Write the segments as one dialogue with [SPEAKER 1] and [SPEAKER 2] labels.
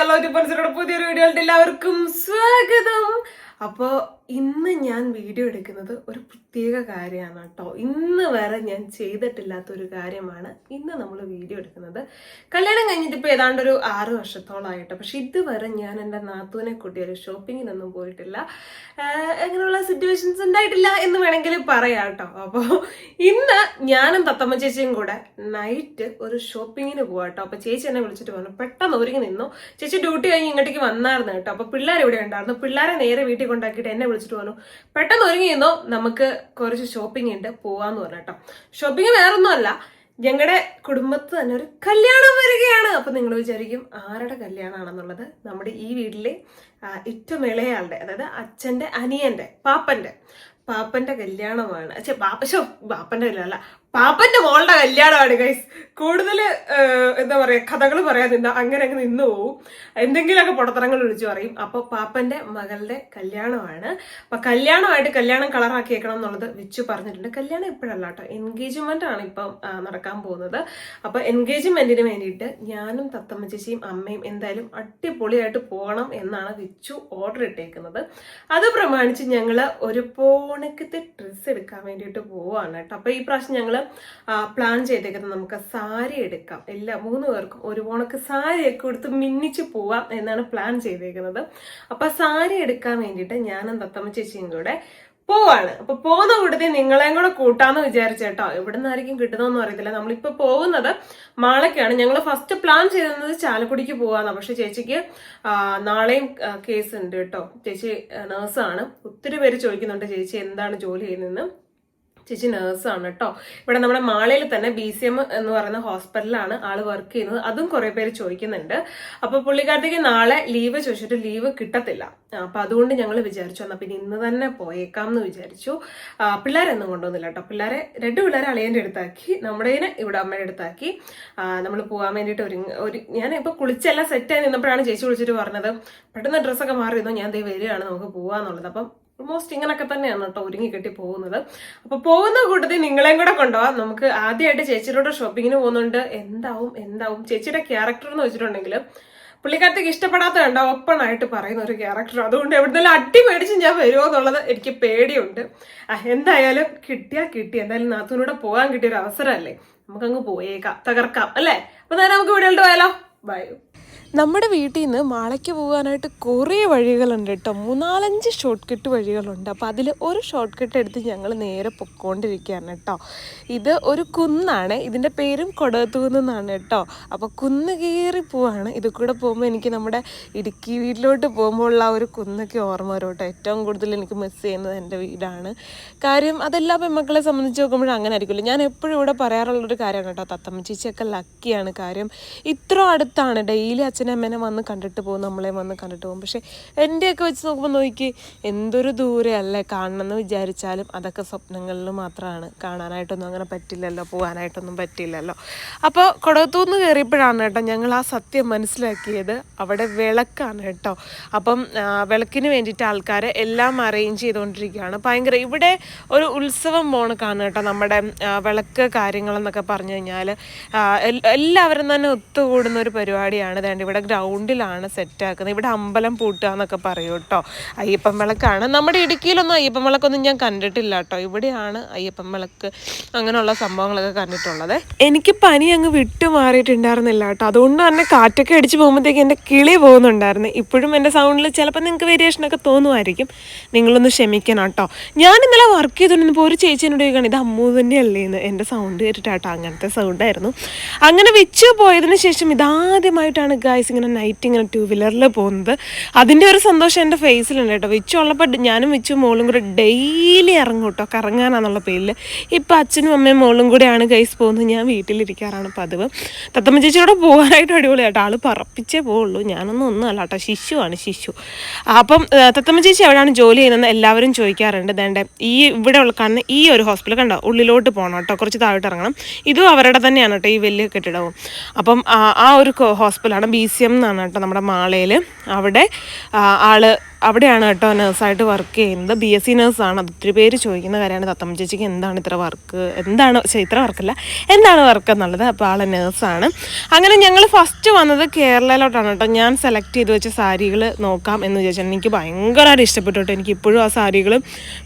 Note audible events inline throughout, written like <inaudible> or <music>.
[SPEAKER 1] അല്ലോ പുതിയൊരു വീഡിയോയിലേക്ക് എല്ലാവർക്കും സ്വാഗതം. അപ്പോൾ ഇന്ന് ഞാൻ വീഡിയോ എടുക്കുന്നത് ഒരു പ്രത്യേക കാര്യമാണ് കേട്ടോ ഇന്ന് വരെ ഞാൻ ചെയ്തിട്ടില്ലാത്ത ഒരു കാര്യമാണ് ഇന്ന് നമ്മൾ വീഡിയോ എടുക്കുന്നത്. കല്യാണം കഴിഞ്ഞിട്ട് ഇപ്പോൾ ഏതാണ്ട് ഒരു ആറ് വർഷത്തോളമായിട്ട് പക്ഷെ ഇതുവരെ ഞാൻ എന്റെ നാത്തൂനെ കൂട്ടി ഒരു ഷോപ്പിങ്ങിനൊന്നും പോയിട്ടില്ല. അങ്ങനെയുള്ള സിറ്റുവേഷൻസ് ഉണ്ടായിട്ടില്ല എന്ന് വേണമെങ്കിൽ പറയാം കേട്ടോ അപ്പോൾ ഇന്ന് ഞാനും തത്തമ്മ ചേച്ചിയും കൂടെ നൈറ്റ് ഒരു ഷോപ്പിങ്ങിന് പോവാം കേട്ടോ അപ്പോൾ ചേച്ചി എന്നെ വിളിച്ചിട്ട് പറഞ്ഞു പെട്ടെന്ന് ഒരുങ്ങി നിന്നു. ചേച്ചി ഡ്യൂട്ടി കഴിഞ്ഞ് ഇങ്ങോട്ടേക്ക് വന്നായിരുന്നു കേട്ടോ. അപ്പോൾ പിള്ളേർ ഇവിടെ ഉണ്ടായിരുന്നു. പിള്ളേരെ നേരെ വീട്ടിൽ കൊണ്ടാക്കിയിട്ട് എന്നെ വിളിച്ചിട്ട് പറഞ്ഞു പെട്ടെന്ന് ഒരുങ്ങി നിന്നോ. നമുക്ക് കുറച്ച് ഷോപ്പിംഗ് ഉണ്ട്. പോവാന്ന് പറഞ്ഞു ഷോപ്പിംഗ് വേറൊന്നുമല്ല. ഞങ്ങളുടെ കുടുംബത്ത് തന്നെ ഒരു കല്യാണം വരികയാണ്. അപ്പൊ നിങ്ങൾ വിചാരിക്കും ആരുടെ കല്യാണമാണെന്നുള്ളത് നമ്മുടെ ഈ വീട്ടിലെ ഏറ്റവും ഇളയാളുടെ അതായത് അച്ഛന്റെ അനിയന്റെ പാപ്പന്റെ. പാപ്പന്റെ കല്യാണമാണ്. അച്ഛാ പാപ്പ ശോ പാപ്പന്റെ കല്യാണമല്ല. പാപ്പന്റെ മോളുടെ കല്യാണമാണ് ഗൈസ് കൂടുതൽ എന്താ പറയാ കഥകൾ പറയാൻ നിന്ന അങ്ങനെ അങ്ങ് നിന്ന് പോവും. എന്തെങ്കിലുമൊക്കെ പൊടത്തരങ്ങൾ വിളിച്ചു പറയും. അപ്പൊ പാപ്പന്റെ മകളുടെ കല്യാണമാണ്. അപ്പൊ കല്യാണമായിട്ട് കല്യാണം കളറാക്കിയേക്കണം എന്നുള്ളത് വിച്ചു പറഞ്ഞിട്ടുണ്ട്. കല്യാണം ഇപ്പോഴല്ല കേട്ടോ ആണ് ഇപ്പം നടക്കാൻ പോകുന്നത്. അപ്പൊ എൻഗേജ്മെന്റിന് വേണ്ടിയിട്ട് ഞാനും തത്തമ്മ ചേച്ചിയും അമ്മയും എന്തായാലും അടിപൊളിയായിട്ട് പോകണം എന്നാണ് വിച്ചു ഓർഡർ ഇട്ടേക്കുന്നത്. അത് പ്രമാണിച്ച് ഞങ്ങൾ ഒരു പോണക്കത്തെ ഡ്രസ്സ് എടുക്കാൻ വേണ്ടിയിട്ട് പോവാണ് കേട്ടോ. അപ്പൊ ഈ പ്രാവശ്യം ഞങ്ങൾ പ്ലാൻ ചെയ്തേക്കുന്നത് നമുക്ക് സാരി എടുക്കാം. എല്ലാ മൂന്ന് പേർക്കും ഒരു പോണക്ക് സാരിയൊക്കെ കൊടുത്ത് മിന്നിച്ച് പോവാം എന്നാണ് പ്ലാൻ ചെയ്തേക്കുന്നത്. അപ്പൊ സാരി എടുക്കാൻ വേണ്ടിയിട്ട് ഞാനും തത്തമ്മ ചേച്ചിയും കൂടെ പോവാണ്. അപ്പൊ പോകുന്ന കൂട്ടത്തിൽ നിങ്ങളെയും കൂടെ കൂട്ടാന്ന് വിചാരിച്ചേട്ടോ എവിടെ നിന്നായിരിക്കും കിട്ടുന്നതെന്ന് അറിയത്തില്ല. നമ്മളിപ്പോ പോകുന്നത് മാളയ്ക്കാണ്. ഞങ്ങൾ ഫസ്റ്റ് പ്ലാൻ ചെയ്തിരുന്നത് ചാലക്കുടിക്ക് പോവാന്ന്. പക്ഷെ ചേച്ചിക്ക് നാളെയും കേസ് ഉണ്ട് കേട്ടോ. ചേച്ചി നേഴ്സാണ് ഒത്തിരി പേര് ചോദിക്കുന്നുണ്ട് ചേച്ചി എന്താണ് ജോലി ചെയ്യുന്നതെന്ന്. ചേച്ചി നേഴ്സാണ് കേട്ടോ. ഇവിടെ നമ്മുടെ മാളയിൽ തന്നെ ബി സി എം എന്ന് പറയുന്ന ഹോസ്പിറ്റലിലാണ് ആൾ വർക്ക് ചെയ്യുന്നത്. അതും കുറെ പേര് ചോദിക്കുന്നുണ്ട്. അപ്പൊ പുള്ളിക്കാരത്തേക്ക് നാളെ ലീവ് ചോദിച്ചിട്ട് ലീവ് കിട്ടത്തില്ല. അപ്പൊ അതുകൊണ്ട് ഞങ്ങൾ വിചാരിച്ചു എന്നാ പിന്നെ ഇന്ന് തന്നെ പോയേക്കാം എന്ന് വിചാരിച്ചു പിള്ളേരൊന്നും കൊണ്ടുവന്നില്ല കേട്ടോ. പിള്ളേരെ രണ്ട് പിള്ളേരെ അളിയന്റെ അടുത്താക്കി നമ്മുടെ ഇവിടെ അമ്മയുടെ അടുത്താക്കി. നമ്മൾ പോകാൻ വേണ്ടിയിട്ട് ഒരു ഒരു ഞാൻ ഇപ്പൊ കുളിച്ചെല്ലാം ആയി നിന്നപ്പോഴാണ് ചേച്ചി വിളിച്ചിട്ട് പറഞ്ഞത് പെട്ടെന്ന് ഡ്രസ്സൊക്കെ മാറി ഞാൻ ദേ വരികയാണ് നമുക്ക് പോവാന്നുള്ളത്. അപ്പം ഓൾമോസ്റ്റ് ഇങ്ങനൊക്കെ തന്നെയാണ് കേട്ടോ ഒരുങ്ങി കെട്ടി പോകുന്നത്. അപ്പൊ പോകുന്ന കൂട്ടത്തിൽ നിങ്ങളെയും കൂടെ കൊണ്ടുപോവാം. നമുക്ക് ആദ്യമായിട്ട് ചേച്ചിയുടെ ഷോപ്പിങ്ങിന് പോകുന്നുണ്ട്. എന്താവും എന്താവും? ചേച്ചിയുടെ ക്യാരക്ടർ എന്ന് വെച്ചിട്ടുണ്ടെങ്കിൽ പുള്ളിക്കാരത്തേക്ക് ഇഷ്ടപ്പെടാത്ത കണ്ട ഓപ്പൺ ആയിട്ട് പറയുന്ന ഒരു ക്യാരക്ടർ അതുകൊണ്ട് എവിടുന്നാലും അടി മേടിച്ച് ഞാൻ വരുമോ എന്നുള്ളത് എനിക്ക് പേടിയുണ്ട്. എന്തായാലും കിട്ടിയാ കിട്ടി. എന്തായാലും നാത്തൂനൂടെ പോകാൻ കിട്ടിയ ഒരു അവസരമല്ലേ നമുക്കങ്ങ് പോയേക്കാം. തകർക്കാം. അല്ലേ? അപ്പൊ നേരെ നമുക്ക് വീടുകളിട്ട് പോയാലോ? ബൈ നമ്മുടെ വീട്ടിൽ നിന്ന് മാളയ്ക്ക് പോകാനായിട്ട് കുറേ വഴികളുണ്ട് കേട്ടോ. മൂന്നാലഞ്ച് ഷോർട്ട് കട്ട് വഴികളുണ്ട്. അപ്പോൾ അതിൽ ഒരു ഷോർട്ട് കട്ട് എടുത്ത് ഞങ്ങൾ നേരെ പൊക്കോണ്ടിരിക്കുകയാണ് കേട്ടോ. ഇത് ഒരു കുന്നാണ്. ഇതിന്റെ പേരും കൊടത്തൂന്ന് എന്നാണ് കേട്ടോ. അപ്പോൾ കുന്ന് കയറി പോവാണ്. ഇത് കൂടെ പോകുമ്പോൾ എനിക്ക് നമ്മുടെ ഇടുക്കി വീട്ടിലോട്ട് പോകുമ്പോൾ ആ ഒരു കുന്നൊക്കെ ഓർമ്മ വരും കേട്ടോ. ഏറ്റവും കൂടുതൽ എനിക്ക് മിസ് ചെയ്യുന്നത് എന്റെ വീടാണ്. കാര്യം അതെല്ലാ പെൺമക്കളെ സംബന്ധിച്ച് നോക്കുമ്പോഴും അങ്ങനെ ആയിരിക്കുമല്ലോ. ഞാൻ എപ്പോഴും ഇവിടെ പറയാറുള്ളൊരു കാര്യമാണ് കേട്ടോ. തത്തമ്മ ചേച്ചിയൊക്കെ ലക്കിയാണ് കാര്യം ഇത്ര അടുത്താണ്. ഡെയിലി അച്ഛനും അമ്മേനെ വന്ന് കണ്ടിട്ട് പോകും നമ്മളെ വന്ന് കണ്ടിട്ട് പോകും. പക്ഷേ എന്റെയൊക്കെ വെച്ച് നോക്കുമ്പോൾ നോക്കി എന്തൊരു ദൂരെ അല്ലേ കാണണമെന്ന് വിചാരിച്ചാലും അതൊക്കെ സ്വപ്നങ്ങളിൽ മാത്രമാണ് കാണാനായിട്ടൊന്നും അങ്ങനെ പറ്റില്ലല്ലോ പോകാനായിട്ടൊന്നും പറ്റില്ലല്ലോ. അപ്പോൾ കൊടത്തൂന്ന് കയറിയപ്പോഴാണ് കേട്ടോ ഞങ്ങൾ ആ സത്യം മനസ്സിലാക്കിയത്. അവിടെ വിളക്കാണ് കേട്ടോ. അപ്പം വിളക്കിന് വേണ്ടിയിട്ട് ആൾക്കാർ എല്ലാം അറേഞ്ച് ചെയ്തുകൊണ്ടിരിക്കുകയാണ്. ഭയങ്കര ഇവിടെ ഒരു ഉത്സവം പോണക്കാണ് കേട്ടോ നമ്മുടെ വിളക്ക് കാര്യങ്ങളെന്നൊക്കെ പറഞ്ഞു കഴിഞ്ഞാൽ എല്ലാവരും തന്നെ ഒത്തുകൂടുന്ന ഒരു പരിപാടിയാണ്. വേണ്ട ഇവിടെ ഗ്രൗണ്ടിലാണ് സെറ്റാക്കുന്നത്. ഇവിടെ അമ്പലം പൂട്ടുക എന്നൊക്കെ പറയും കേട്ടോ. അയ്യപ്പൻ വിളക്കാണ്. നമ്മുടെ ഇടുക്കിയിലൊന്നും അയ്യപ്പൻ വിളക്കൊന്നും ഞാൻ കണ്ടിട്ടില്ല കേട്ടോ. ഇവിടെയാണ് അയ്യപ്പൻ വിളക്ക് അങ്ങനെയുള്ള സംഭവങ്ങളൊക്കെ കണ്ടിട്ടുള്ളത്. എനിക്ക് പനി അങ്ങ് വിട്ടു മാറിയിട്ടുണ്ടായിരുന്നില്ല കേട്ടോ. അതുകൊണ്ട് തന്നെ കാറ്റൊക്കെ അടിച്ച് പോകുമ്പോഴത്തേക്ക് എന്റെ കിളി പോകുന്നുണ്ടായിരുന്നു. ഇപ്പോഴും എന്റെ സൗണ്ടിൽ ചിലപ്പോൾ നിങ്ങൾക്ക് വേരിയേഷനൊക്കെ തോന്നുമായിരിക്കും. നിങ്ങളൊന്ന് ക്ഷമിക്കണം കേട്ടോ. ഞാൻ ഇന്നലെ വർക്ക് ചെയ്തുകൊണ്ടിരുന്നപ്പോൾ ഒരു ചേച്ചി എന്നോട് ഇത് അമ്മു തന്നെയല്ലേ എന്ന്? എന്റെ സൗണ്ട് കേട്ടിട്ടാട്ടോ അങ്ങനത്തെ സൗണ്ടായിരുന്നു അങ്ങനെ വെച്ച് പോയതിന് ശേഷം ഇതാദ്യമായിട്ടാണ് ഗായ്സ് ഇങ്ങനെ നൈറ്റ് ഇങ്ങനെ ടു വീലറിൽ പോകുന്നത്. അതിന്റെ ഒരു സന്തോഷം എന്റെ ഫേസിലുണ്ട് കേട്ടോ. വിച്ചു ഉള്ളപ്പോൾ ഞാനും വിച്ചു മോളും കൂടെ ഡെയിലി ഇറങ്ങും കേട്ടോ. കറങ്ങാനാണെന്നുള്ള പേരിൽ ഇപ്പം അച്ഛനും അമ്മയും മോളും കൂടെയാണ് ഗൈസ് പോകുന്നത്. ഞാൻ വീട്ടിലിരിക്കാറാണ് പതിവ്. തത്തമ്മ ചേച്ചിയോടെ പോകാനായിട്ട് അടിപൊളിയാട്ടോ ആൾ പറപ്പിച്ചേ പോവുള്ളൂ. ഞാനൊന്നും ഒന്നും അല്ല കേട്ടോ. ശിശുവാണ് ശിശു. അപ്പം തത്തമ്മ ചേച്ചി എവിടെയാണ് ജോലി ചെയ്യുന്നത് എല്ലാവരും ചോദിക്കാറുണ്ട്. വേണ്ട ഈ ഇവിടെ കാണുന്ന ഈ ഒരു ഹോസ്പിറ്റൽ കണ്ടോ? ഉള്ളിലോട്ട് പോകണം കേട്ടോ. കുറച്ച് താഴോട്ട് ഇറങ്ങണം. ഇതും അവരുടെ തന്നെയാണ് കേട്ടോ. ഈ വലിയ കെട്ടിടവും. അപ്പം ആ ഒരു ഹോസ്പിറ്റലാണ് ബി സി എം എന്നാണ് കേട്ടോ നമ്മുടെ മാളയിൽ അവിടെ ആൾ ആൾ അവിടെയാണ് കേട്ടോ നേഴ്സായിട്ട് വർക്ക് ചെയ്യുന്നത്. ബി എസ് സി നേഴ്സാണ് അത് ഒത്തിരി പേര് ചോദിക്കുന്ന കാര്യമാണ്. തത്തമ്മ ചേച്ചിക്ക് എന്താണ് ഇത്ര വർക്ക് എന്താണ് ഇത്ര വർക്കല്ല എന്താണ് വർക്ക് എന്നുള്ളത്? അപ്പോൾ ആൾ നേഴ്സാണ് അങ്ങനെ ഞങ്ങൾ ഫസ്റ്റ് വന്നത് കേരളയിലോട്ടാണ് കേട്ടോ. ഞാൻ സെലക്ട് ചെയ്ത് വെച്ച സാരികൾ നോക്കാം എന്ന് വിചാരിച്ചാൽ എനിക്ക് ഭയങ്കരമായിട്ട് ഇഷ്ടപ്പെട്ടു കേട്ടോ. എനിക്ക് ഇപ്പോഴും ആ സാരികൾ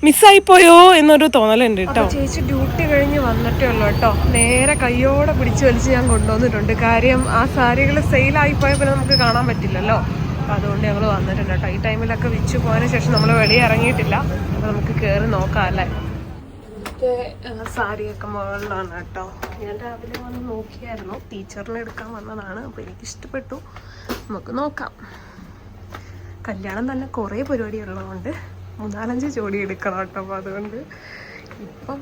[SPEAKER 1] മിസ്സായിപ്പോയോ എന്നൊരു തോന്നലുണ്ട് കേട്ടോ. ചേച്ചി ഡ്യൂട്ടി വന്നിട്ടേ ഉള്ളൂ കേട്ടോ. നേരെ കയ്യോടെ പിടിച്ചു വലിച്ച് ഞാൻ കൊണ്ടുവന്നിട്ടുണ്ട്. കാര്യം ആ സാരികൾ സെയിലായിപ്പോയാൽ പിന്നെ നമുക്ക് കാണാൻ പറ്റില്ലല്ലോ. അപ്പോൾ അതുകൊണ്ട് ഞങ്ങൾ വന്നിട്ടുണ്ട് കേട്ടോ. ഈ ടൈമിലൊക്കെ വിച്ച് പോയതിന് ശേഷം നമ്മൾ വെളിയിൽ ഇറങ്ങിയിട്ടില്ല. അപ്പോൾ നമുക്ക് കയറി നോക്കാം അല്ലേ? സാരിയൊക്കെ മുകളിലാണ് കേട്ടോ. ഞാൻ രാവിലെ വന്ന് നോക്കിയായിരുന്നു. ടീച്ചറിനെ എടുക്കാൻ വന്നതാണ്. അപ്പോൾ എനിക്ക് ഇഷ്ടപ്പെട്ടു നമുക്ക് നോക്കാം. കല്യാണം തന്നെ കുറേ പരിപാടി ഉള്ളതുകൊണ്ട് മൂന്നാലഞ്ച് ജോഡി എടുക്കണം കേട്ടോ. അപ്പോൾ അതുകൊണ്ട് ഇപ്പം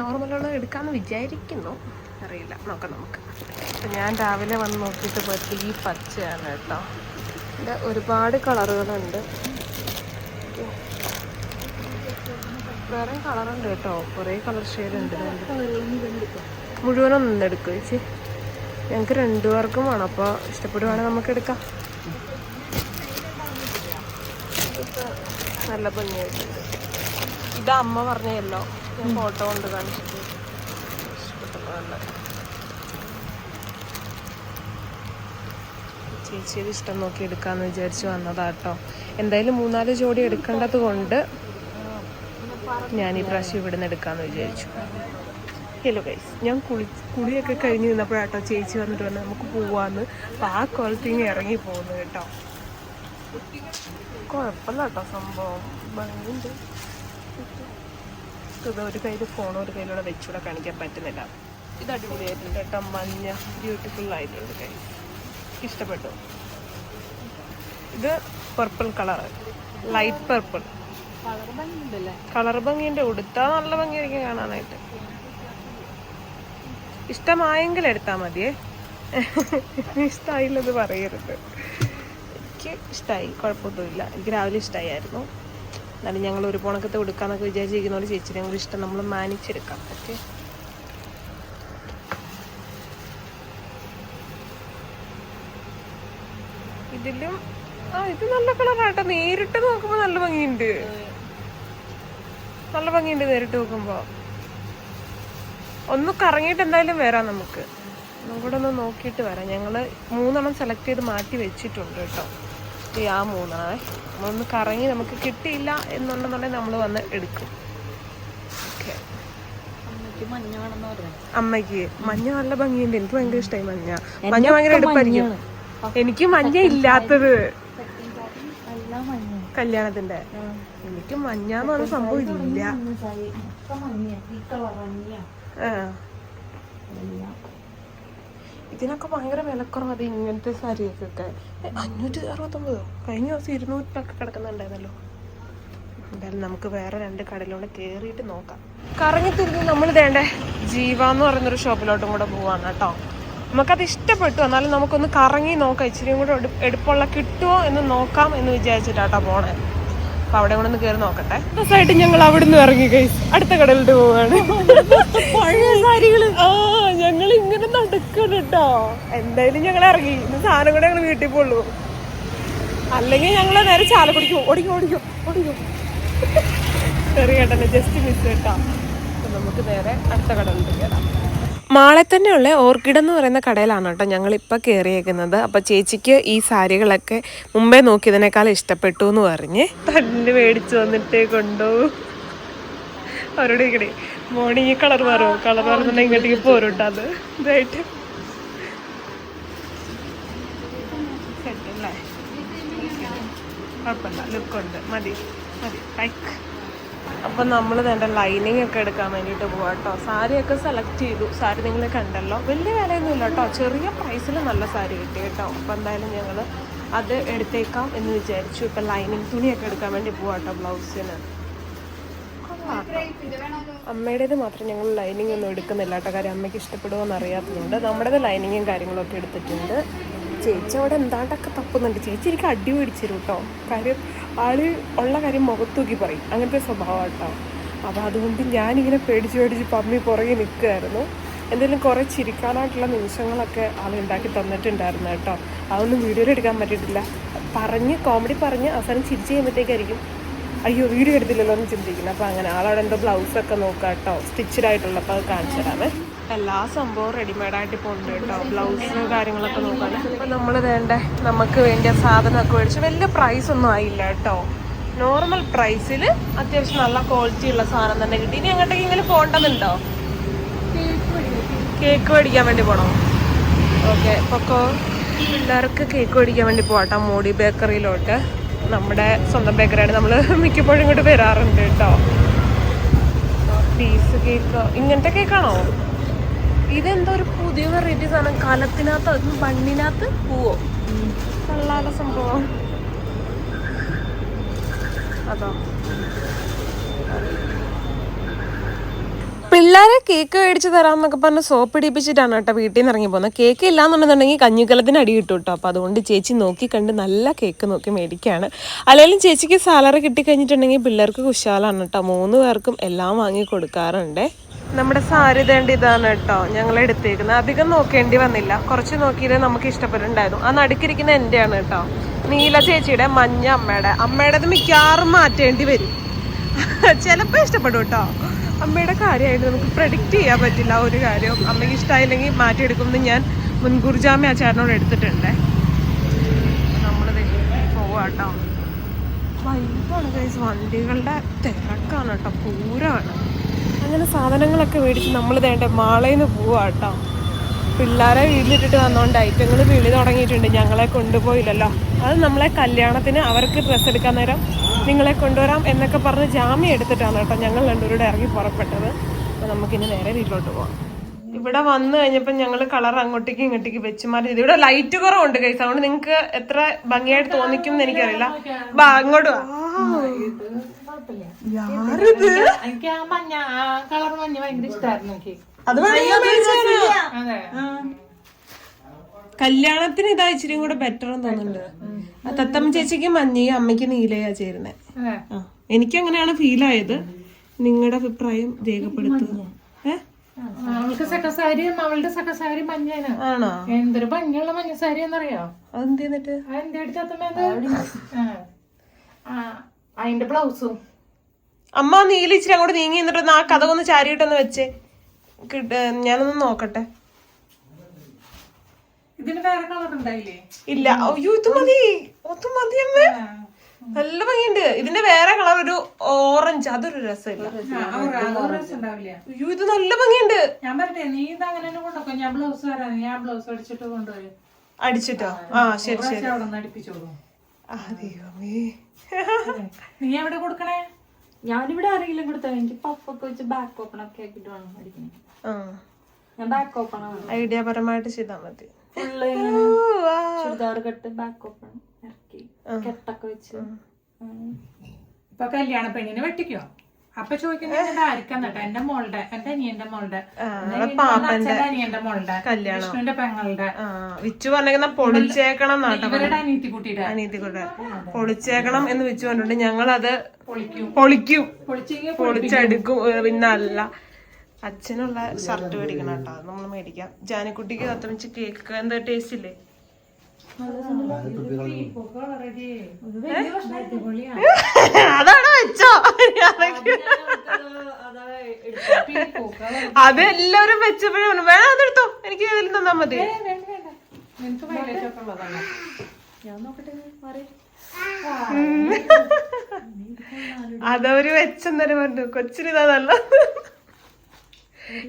[SPEAKER 1] നോർമലുള്ള എടുക്കാമെന്ന് വിചാരിക്കുന്നു. അറിയില്ല. നോക്കാം നമുക്ക്. അപ്പം ഞാൻ രാവിലെ വന്ന് നോക്കിയിട്ട് പോയിട്ട് ഈ പച്ചയാണ് കേട്ടോ. ഇവിടെ ഒരുപാട് കളറുകളുണ്ട്. വേറെ കളറുണ്ട് കേട്ടോ. കുറേ കളർ ഷെയ്ഡ് ഉണ്ട്. മുഴുവനൊന്നും നിന്ന് എടുക്കും ചേച്ചി. ഞങ്ങൾക്ക് രണ്ടു പേർക്കും വേണം. അപ്പോൾ ഇഷ്ടപ്പെടുവാണെങ്കിൽ നമുക്ക് എടുക്കാം. നല്ല ഭംഗിയായിട്ടുണ്ട്. ഇത് അമ്മ പറഞ്ഞല്ലോ ഞാൻ ഫോട്ടോ കൊണ്ട് കാണിച്ചിട്ട്. ഇഷ്ടപ്പെട്ടതാണ് ചേച്ചിയുടെ ഇഷ്ടം നോക്കി എടുക്കാന്ന് വിചാരിച്ച് വന്നതാട്ടോ എന്തായാലും മൂന്നാൽ ജോഡി എടുക്കേണ്ടത് കൊണ്ട് ഞാൻ ഈ പ്രാവശ്യം ഇവിടെ നിന്ന് എടുക്കാന്ന് വിചാരിച്ചു. ഹലോ ഗൈസ് ഞാൻ കുളി കുളിയൊക്കെ കഴിഞ്ഞ് നിന്നപ്പോഴാട്ടോ ചേച്ചി വന്നിട്ട് വന്ന് നമുക്ക് പോവാന്ന്. അപ്പം ആ കോലത്തിങ് ഇറങ്ങി പോകുന്നു കേട്ടോ. കുഴപ്പമില്ല കേട്ടോ സംഭവം. ഭംഗിയുണ്ട്. ഇത് ഒരു കയ്യിൽ ഫോണും ഒരു കയ്യിലൂടെ വെച്ചുകൂടെ കാണിക്കാൻ പറ്റുന്നില്ല. ഇത് അടിപൊളിയായിട്ടുണ്ട് കേട്ടോ. മഞ്ഞ ബ്യൂട്ടിഫുൾ ആയിട്ടുണ്ട് കൈ. ഇഷ്ടപ്പെട്ടു. ഇത് purple colour light purple colour ഭംഗിയുണ്ട്. ഉടുത്താൽ നല്ല ഭംഗിയായിരിക്കും കാണാനായിട്ട്. ഇഷ്ടമായെങ്കിൽ എടുത്താൽ മതിയേ. ഇഷ്ടമായില്ലെന്ന് പറയരുത്. എനിക്ക് ഇഷ്ടമായി കുഴപ്പമൊന്നുമില്ല. എനിക്ക് രാവിലെ ഇഷ്ടമായിരുന്നു എന്നാലും ഞങ്ങൾ ഒരു പോണക്കത്തെ കൊടുക്കാന്നൊക്കെ വിചാരിച്ചിരിക്കുന്നതുകൊണ്ട് ചേച്ചി ഞങ്ങൾ ഇഷ്ടം നമ്മൾ മാനിച്ചെടുക്കാം. ഓക്കെ? ഇതിലും ആ ഇത് നല്ല കളറാട്ടോ. നേരിട്ട് നോക്കുമ്പോൾ നല്ല ഭംഗിയുണ്ട്. നല്ല ഭംഗിയുണ്ട് നേരിട്ട് നോക്കുമ്പോൾ ഒന്ന് കറങ്ങിയിട്ട് എന്തായാലും വരാം നമുക്ക്. ഒന്നും കൂടെ ഒന്ന് നോക്കിയിട്ട് വരാം. ഞങ്ങൾ മൂന്നെണ്ണം സെലക്ട് ചെയ്ത് മാറ്റി വെച്ചിട്ടുണ്ട് കേട്ടോ. ഈ ആ മൂന്നാണേ നമ്മളൊന്ന് കറങ്ങി നമുക്ക് കിട്ടിയില്ല എന്നുണ്ടെന്നുണ്ടെങ്കിൽ നമ്മൾ വന്ന് എടുക്കും. ഓക്കെ. അമ്മയ്ക്ക് മഞ്ഞ നല്ല ഭംഗിയുണ്ട്. എനിക്ക് ഭയങ്കര ഇഷ്ടമായി മഞ്ഞ. മഞ്ഞ ഭയങ്കര എടുപ്പായിരിക്കും എനിക്ക് മഞ്ഞ ഇല്ലാത്തത്. കല്യാണത്തിന്റെ. എനിക്ക് മഞ്ഞ എന്ന് പറഞ്ഞ സംഭവം ഇല്ല. ആ. ഇതിനൊക്കെ ഭയങ്കര വിലക്കുറവാണ് അത് ഇങ്ങനത്തെ സാരിയൊക്കെ അഞ്ഞൂറ്റി അറുപത്തൊമ്പതോ? കഴിഞ്ഞ ദിവസം ഇരുന്നൂറ്റിലൊക്കെ കിടക്കുന്നുണ്ടായിരുന്നല്ലോ. എന്തായാലും നമുക്ക് വേറെ രണ്ട് കടയിലൂടെ കയറിയിട്ട് നോക്കാം. കറങ്ങി തിരിഞ്ഞ് നമ്മൾ വേണ്ടേ ജീവ എന്ന് പറയുന്നൊരു ഷോപ്പിലോട്ടും കൂടെ പോവാണ് കേട്ടോ. നമുക്കത് ഇഷ്ടപ്പെട്ടു എന്നാലും നമുക്കൊന്ന് കറങ്ങി നോക്കാം. ഇച്ചിരിയും കൂടെ എടു- എടുപ്പുള്ള കിട്ടുമോ എന്ന് നോക്കാം എന്ന് വിചാരിച്ചിട്ടാട്ടോ പോണേ. അപ്പൊ അവിടെ കൂടെ ഒന്ന് കയറി നോക്കട്ടെ. ദിവസമായിട്ട് ഞങ്ങൾ അവിടെ നിന്ന് ഇറങ്ങി കൈസ് അടുത്ത കടലിട്ട് പോവാണ് പഴയ ആ. ഞങ്ങൾ ഇങ്ങനെ നടക്കണം കേട്ടോ എന്തായാലും ഞങ്ങൾ ഇറങ്ങി. ഇന്ന് സാധനം കൂടെ ഞങ്ങൾ വീട്ടിൽ പോള്ളു അല്ലെങ്കിൽ ഞങ്ങൾ നേരെ ചാലക്കുടിക്കും ഓടിക്കും ഓടിക്കും ഓടിക്കും. ചെറിയ ജസ്റ്റ് മിസ് കേട്ടോ നമുക്ക് നേരെ അടുത്ത കടലുണ്ട് കയറാം. മാളെ തന്നെയുള്ള ഓർക്കിഡ് എന്ന് പറയുന്ന കടയിലാണ് കേട്ടോ ഞങ്ങൾ ഇപ്പോൾ കയറിയേക്കുന്നത് അപ്പോൾ ചേച്ചിക്ക് ഈ സാരികളൊക്കെ മുമ്പേ നോക്കിയതിനേക്കാൾ ഇഷ്ടപ്പെട്ടു എന്ന് പറഞ്ഞ്. തന്നെ മേടിച്ചു വന്നിട്ടേ കൊണ്ടു അവരോട് ഇങ്ങനെ മോർണിംഗ് ഈ കളർ മാറും. കളർ മാറുന്നുണ്ടെങ്കിൽ ഇങ്ങോട്ടേക്ക് പോരുട്ടോ അത്. ഇതായിട്ട്. അപ്പൊ ലുക്കുണ്ട് മതി. നമ്മൾ വേണ്ട ലൈനിങ് ഒക്കെ എടുക്കാൻ വേണ്ടിയിട്ട് പോവാ കേട്ടോ സാരിയൊക്കെ സെലക്ട് ചെയ്തു. സാരി നിങ്ങൾ കണ്ടല്ലോ. വലിയ വിലയൊന്നും ഇല്ല കേട്ടോ ചെറിയ പ്രൈസിൽ നല്ല സാരി കിട്ടി കേട്ടോ അപ്പൊ എന്തായാലും ഞങ്ങൾ അത് എടുത്തേക്കാം എന്ന് വിചാരിച്ചു. ഇപ്പം ലൈനിങ് തുണിയൊക്കെ എടുക്കാൻ വേണ്ടി പോവാട്ടോ കേട്ടോ ബ്ലൗസിന്. അമ്മയുടേത് മാത്രം ഞങ്ങൾ ലൈനിങ് ഒന്നും എടുക്കുന്നില്ല കേട്ടോ. കാര്യം അമ്മയ്ക്ക് ഇഷ്ടപ്പെടുമോ എന്ന് അറിയാത്തതുകൊണ്ട് നമ്മുടേത് ലൈനിങ്ങും കാര്യങ്ങളൊക്കെ എടുത്തിട്ടുണ്ട്. ചേച്ചി അവിടെ എന്താണ്ടൊക്കെ തപ്പുന്നുണ്ട്. ചേച്ചി എനിക്ക് അടി പിടിച്ചിരും കേട്ടോ. കാര്യം ആൾ ഉള്ള കാര്യം മുഖത്തൂക്കി പറയും. അങ്ങനത്തെ സ്വഭാവം കേട്ടോ. അപ്പോൾ അതുകൊണ്ട് ഞാനിങ്ങനെ പേടിച്ച് പേടിച്ച് പമ്മി പുറകെ നിൽക്കുമായിരുന്നു എന്തെങ്കിലും കുറേ ചിരിക്കാനായിട്ടുള്ള നിമിഷങ്ങളൊക്കെ ആൾ ഉണ്ടാക്കി തന്നിട്ടുണ്ടായിരുന്നു കേട്ടോ. അതൊന്നും വീഡിയോയിൽ എടുക്കാൻ പറ്റിയിട്ടില്ല. പറഞ്ഞ് കോമഡി പറഞ്ഞ് അവസാനം ചിരിച്ച് കഴിയുമ്പോഴത്തേക്കായിരിക്കും അയ്യോ വീഡിയോ എടുത്തില്ലല്ലോ എന്ന് ചിന്തിക്കുന്നത് അപ്പോൾ അങ്ങനെ ആളവിടെ എന്തോ ബ്ലൗസൊക്കെ നോക്കാം കേട്ടോ സ്റ്റിച്ചഡ് ആയിട്ടുള്ള അപ്പോൾ അത് കാണിച്ചു തരാമേ എല്ലാ സംഭവവും റെഡിമെയ്ഡായിട്ട് പോകുന്നുണ്ട് കേട്ടോ ബ്ലൗസും കാര്യങ്ങളൊക്കെ നോക്കാൻ അപ്പോൾ നമ്മൾ വേണ്ട നമുക്ക് വേണ്ടിയ സാധനമൊക്കെ മേടിച്ച് വലിയ പ്രൈസ് ഒന്നും ആയില്ല കേട്ടോ നോർമൽ പ്രൈസിൽ അത്യാവശ്യം നല്ല ക്വാളിറ്റി ഉള്ള സാധനം തന്നെ കിട്ടി. ഇനി അങ്ങോട്ടേക്ക് ഇങ്ങനെ പോകേണ്ടതുണ്ടോ? കേക്ക് മേടിക്കാൻ വേണ്ടി പോണോ? ഓക്കെ പൊക്കോ. പിള്ളേർക്ക് കേക്ക് മേടിക്കാൻ വേണ്ടി പോവാട്ടോ. മോഡി ബേക്കറിയിലോട്ട് നമ്മുടെ സ്വന്തം ബേക്കറിയാണ്. നമ്മൾ മിക്കപ്പോഴും ഇങ്ങോട്ട് വരാറുണ്ട് കേട്ടോ. പീസ് കേക്ക് ഇങ്ങനത്തെ കേക്കാണോ ഇതെന്തോ ഒരു പുതിയ വെറൈറ്റി സാധനം. കലത്തിനകത്ത് മണ്ണിനകത്ത് പൂവോ? കൊള്ളാല സംഭവം. അതോ? പിള്ളേരെ കേക്ക് മേടിച്ച് തരാമെന്നൊക്കെ പറഞ്ഞ് സോപ്പ് ഇടിപ്പിച്ചിട്ടാണ് കേട്ടോ വീട്ടിൽ നിന്ന് ഇറങ്ങി പോകുന്നത്. കേക്ക് ഇല്ലാന്നുണ്ടെന്നുണ്ടെങ്കിൽ കഞ്ഞിക്കലത്തിന് അടി കിട്ടും കേട്ടോ. അപ്പോൾ അതുകൊണ്ട് ചേച്ചി നോക്കി കണ്ട് നല്ല കേക്ക് നോക്കി മേടിക്കുകയാണ്. അല്ലെങ്കിലും ചേച്ചിക്ക് സാലറി കിട്ടിക്കഴിഞ്ഞിട്ടുണ്ടെങ്കിൽ പിള്ളേർക്ക് കുശാലാണ് കേട്ടോ. മൂന്ന് പേർക്കും എല്ലാം വാങ്ങി കൊടുക്കാറുണ്ട്. നമ്മുടെ സാരി തേണ്ട ഇതാണ് കേട്ടോ ഞങ്ങൾ എടുത്തേക്കുന്നത്. അധികം നോക്കേണ്ടി വന്നില്ല. കുറച്ച് നോക്കിയിട്ട് നമുക്ക് ഇഷ്ടപ്പെട്ടുണ്ടായിരുന്നു ആ നടുക്കിരിക്കുന്ന എന്റെയാണ് കേട്ടോ. നീല ചേച്ചിയുടെ മഞ്ഞ അമ്മയുടെ. അമ്മയുടേത് മിക്കവാറും മാറ്റേണ്ടി വരും. ചിലപ്പോൾ ഇഷ്ടപ്പെടും കേട്ടോ. അമ്മയുടെ കാര്യമായിട്ട് നമുക്ക് പ്രഡിക്റ്റ് ചെയ്യാൻ പറ്റില്ല ഒരു കാര്യം അമ്മയ്ക്ക് ഇഷ്ടമായില്ലെങ്കിൽ മാറ്റിയെടുക്കുമെന്ന് ഞാൻ മുൻകൂർ ജാമ്യം ആ ചേട്ടനോട് എടുത്തിട്ടുണ്ട്. നമ്മളിത് പോവാട്ടോ. വൈബാണ് കൈസ് വണ്ടികളുടെ തിരക്കാണ് കേട്ടോ. പൂരമാണ്. അങ്ങനെ സാധനങ്ങളൊക്കെ മേടിച്ച് നമ്മൾ തേണ്ട മാളയിൽ നിന്ന് പോവാട്ടോ. പിള്ളേരെ വീട്ടിലിട്ടിട്ട് വന്നോണ്ട് ഐറ്റങ്ങൾ വിളി തുടങ്ങിയിട്ടുണ്ട്. ഞങ്ങളെ കൊണ്ടുപോയില്ലല്ലോ. അത് നമ്മളെ കല്യാണത്തിന് അവർക്ക് ഡ്രസ്സ് എടുക്കാൻ നേരം നിങ്ങളെ കൊണ്ടുവരാം എന്നൊക്കെ പറഞ്ഞ് ജാമ്യം എടുത്തിട്ടാണ് കേട്ടോ ഞങ്ങൾ രണ്ടുപേരുടെ ഇറങ്ങി പുറപ്പെട്ടത്. അപ്പോൾ നമുക്കിനി നേരെ വീട്ടിലോട്ട് പോകാം ഇവിടെ വന്നു കഴിഞ്ഞപ്പോൾ ഞങ്ങൾ കളർ അങ്ങോട്ടേക്ക് ഇങ്ങോട്ടേക്ക് വെച്ച് മാറി ചെയ്തു ഇവിടെ ലൈറ്റ് കുറവുണ്ട് കൈസ് അതുകൊണ്ട് നിങ്ങൾക്ക് എത്ര ഭംഗിയായിട്ട് തോന്നിക്കും എന്ന് എനിക്കറിയില്ല. ബാ അങ്ങോട്ട് വാ.
[SPEAKER 2] കളർ മഞ്ഞ ഭയങ്കര ഇഷ്ടമായിരുന്നു എനിക്ക്.
[SPEAKER 1] അത്. കല്യാണത്തിന് ഇതാ ഇച്ചിരി കൂടെ ബെറ്റർ എന്ന് തോന്നുന്നുണ്ട്. തത്തമ്മ ചേച്ചിക്ക് മഞ്ഞയും അമ്മയ്ക്ക് നീലയാ ചേരുന്നത് എനിക്ക് അങ്ങനെയാണ് ഫീൽ ആയത്. നിങ്ങളുടെ അഭിപ്രായം രേഖപ്പെടുത്തുക.
[SPEAKER 2] അവൾക്ക് സെക്ക സാരി അവളുടെ സെക്കസാരി മഞ്ഞാണ്
[SPEAKER 1] ആണോ?
[SPEAKER 2] എന്തൊരു ഭംഗിയുള്ള മഞ്ഞ സാരി എന്നറിയോ
[SPEAKER 1] അതെന്ത് എന്നിട്ട്
[SPEAKER 2] അതെന്റെ അടുത്ത് അതിന്റെ ബ്ലൗസും
[SPEAKER 1] അമ്മ നീലിച്ചിരി അങ്ങോട്ട് നീങ്ങി എന്നിട്ട് ആ കഥ ഒന്ന് ചാരിയിട്ടൊന്ന് വെച്ചേ. കിട്ട- ഞാനൊന്ന് നോക്കട്ടെ.
[SPEAKER 2] ഇതിന് വേറെ കളർ ഉണ്ടായില്ലേ?
[SPEAKER 1] ഇല്ല. അയ്യോ ഇത് മതി. ഇത് മതി അമ്മ. നല്ല ഭംഗിയുണ്ട്. ഇതിന്റെ വേറെ കളർ ഒരു ഓറഞ്ച് അതൊരു രസമില്ല. അയ്യോ ഇത് നല്ല ഭംഗിയുണ്ട്.
[SPEAKER 2] ഞാൻ പറഞ്ഞേ നീ ഇത് അങ്ങനെ തന്നെ ഞാൻ ബ്ലൗസ് വരാം. ഞാൻ ബ്ലൗസ് അടിച്ചിട്ട് കൊണ്ടുപോയി.
[SPEAKER 1] അടിച്ചിട്ടോ? ആ ശരി ശരി.
[SPEAKER 2] അവിടെ നിന്ന് അടിപ്പിച്ചോളൂ.
[SPEAKER 1] ആ ദൈവമേ.
[SPEAKER 2] നീ എവിടെ കൊടുക്കണേ?
[SPEAKER 3] ഞാനിവിടെ ആരെങ്കിലും കൊടുത്താൽ എനിക്ക് പഫൊക്കെ വെച്ച് ബാക്ക് ഓപ്പൺ ഒക്കെ ആക്കിട്ട് വേണം അടിക്കുന്നത്
[SPEAKER 1] ആ.
[SPEAKER 3] ഞാൻ ബാക്ക് ഓപ്പൺ ആണ്
[SPEAKER 1] ഐഡിയ പരമായിട്ട് ചെയ്താൽ മതി.
[SPEAKER 3] ഫുള്ള്. ചുരിദാർ കെട്ട് ബാക്ക് ഓപ്പൺ ഇറക്കി കെട്ടൊക്കെ വെച്ച്.
[SPEAKER 2] ഇപ്പൊ കല്യാണ പെണ്ണിനെ വെട്ടിക്കോ? അപ്പൊ ചോദിക്കുന്നത് ആയിരിക്കാന്നട്ടോ എന്റെ മോളുടെ എന്റെ അനിയന്റെ മോളുടെ. അനിയന്റെ മോളുടെ വിഷ്ണുവിന്റെ പെങ്ങളുടെ.
[SPEAKER 1] വിച്ചു പറഞ്ഞേക്കുന്ന പൊളിച്ചേക്കണം
[SPEAKER 2] ഇവരുടെ അനിയത്തി കുട്ടിയുടെ
[SPEAKER 1] അനീതി കുട്ടിയുടെ പൊളിച്ചേക്കണം എന്ന് വിച്ചു പറഞ്ഞിട്ട് ഞങ്ങളത്
[SPEAKER 2] പൊളിക്കും.
[SPEAKER 1] പൊളിച്ചെടുക്കും. പിന്നല്ല. പിന്നെ അല്ല അച്ഛനുള്ള ഷർട്ട് മേടിക്കണം കേട്ടോ. നമ്മൾ മേടിക്കാം. ജാനിക്കുട്ടിക്ക് അത്രമിച്ച് കേക്ക് എന്താ ടേസ്റ്റ് ഇല്ലേ? അതാണ് വെച്ചോ? അതെല്ലാവരും വെച്ചപ്പോഴും വേണം അതെടുത്തോ എനിക്ക് ഇതിൽ തന്നാ മതി.
[SPEAKER 2] നിനക്ക് വയലേറ്റ് ഒക്കെ ഉള്ളതാണ്
[SPEAKER 3] ഞാൻ നോക്കട്ടെ മാറി.
[SPEAKER 1] അതവര് വെച്ചെന്നേരം പറഞ്ഞു. കൊച്ചിനിതാ നല്ല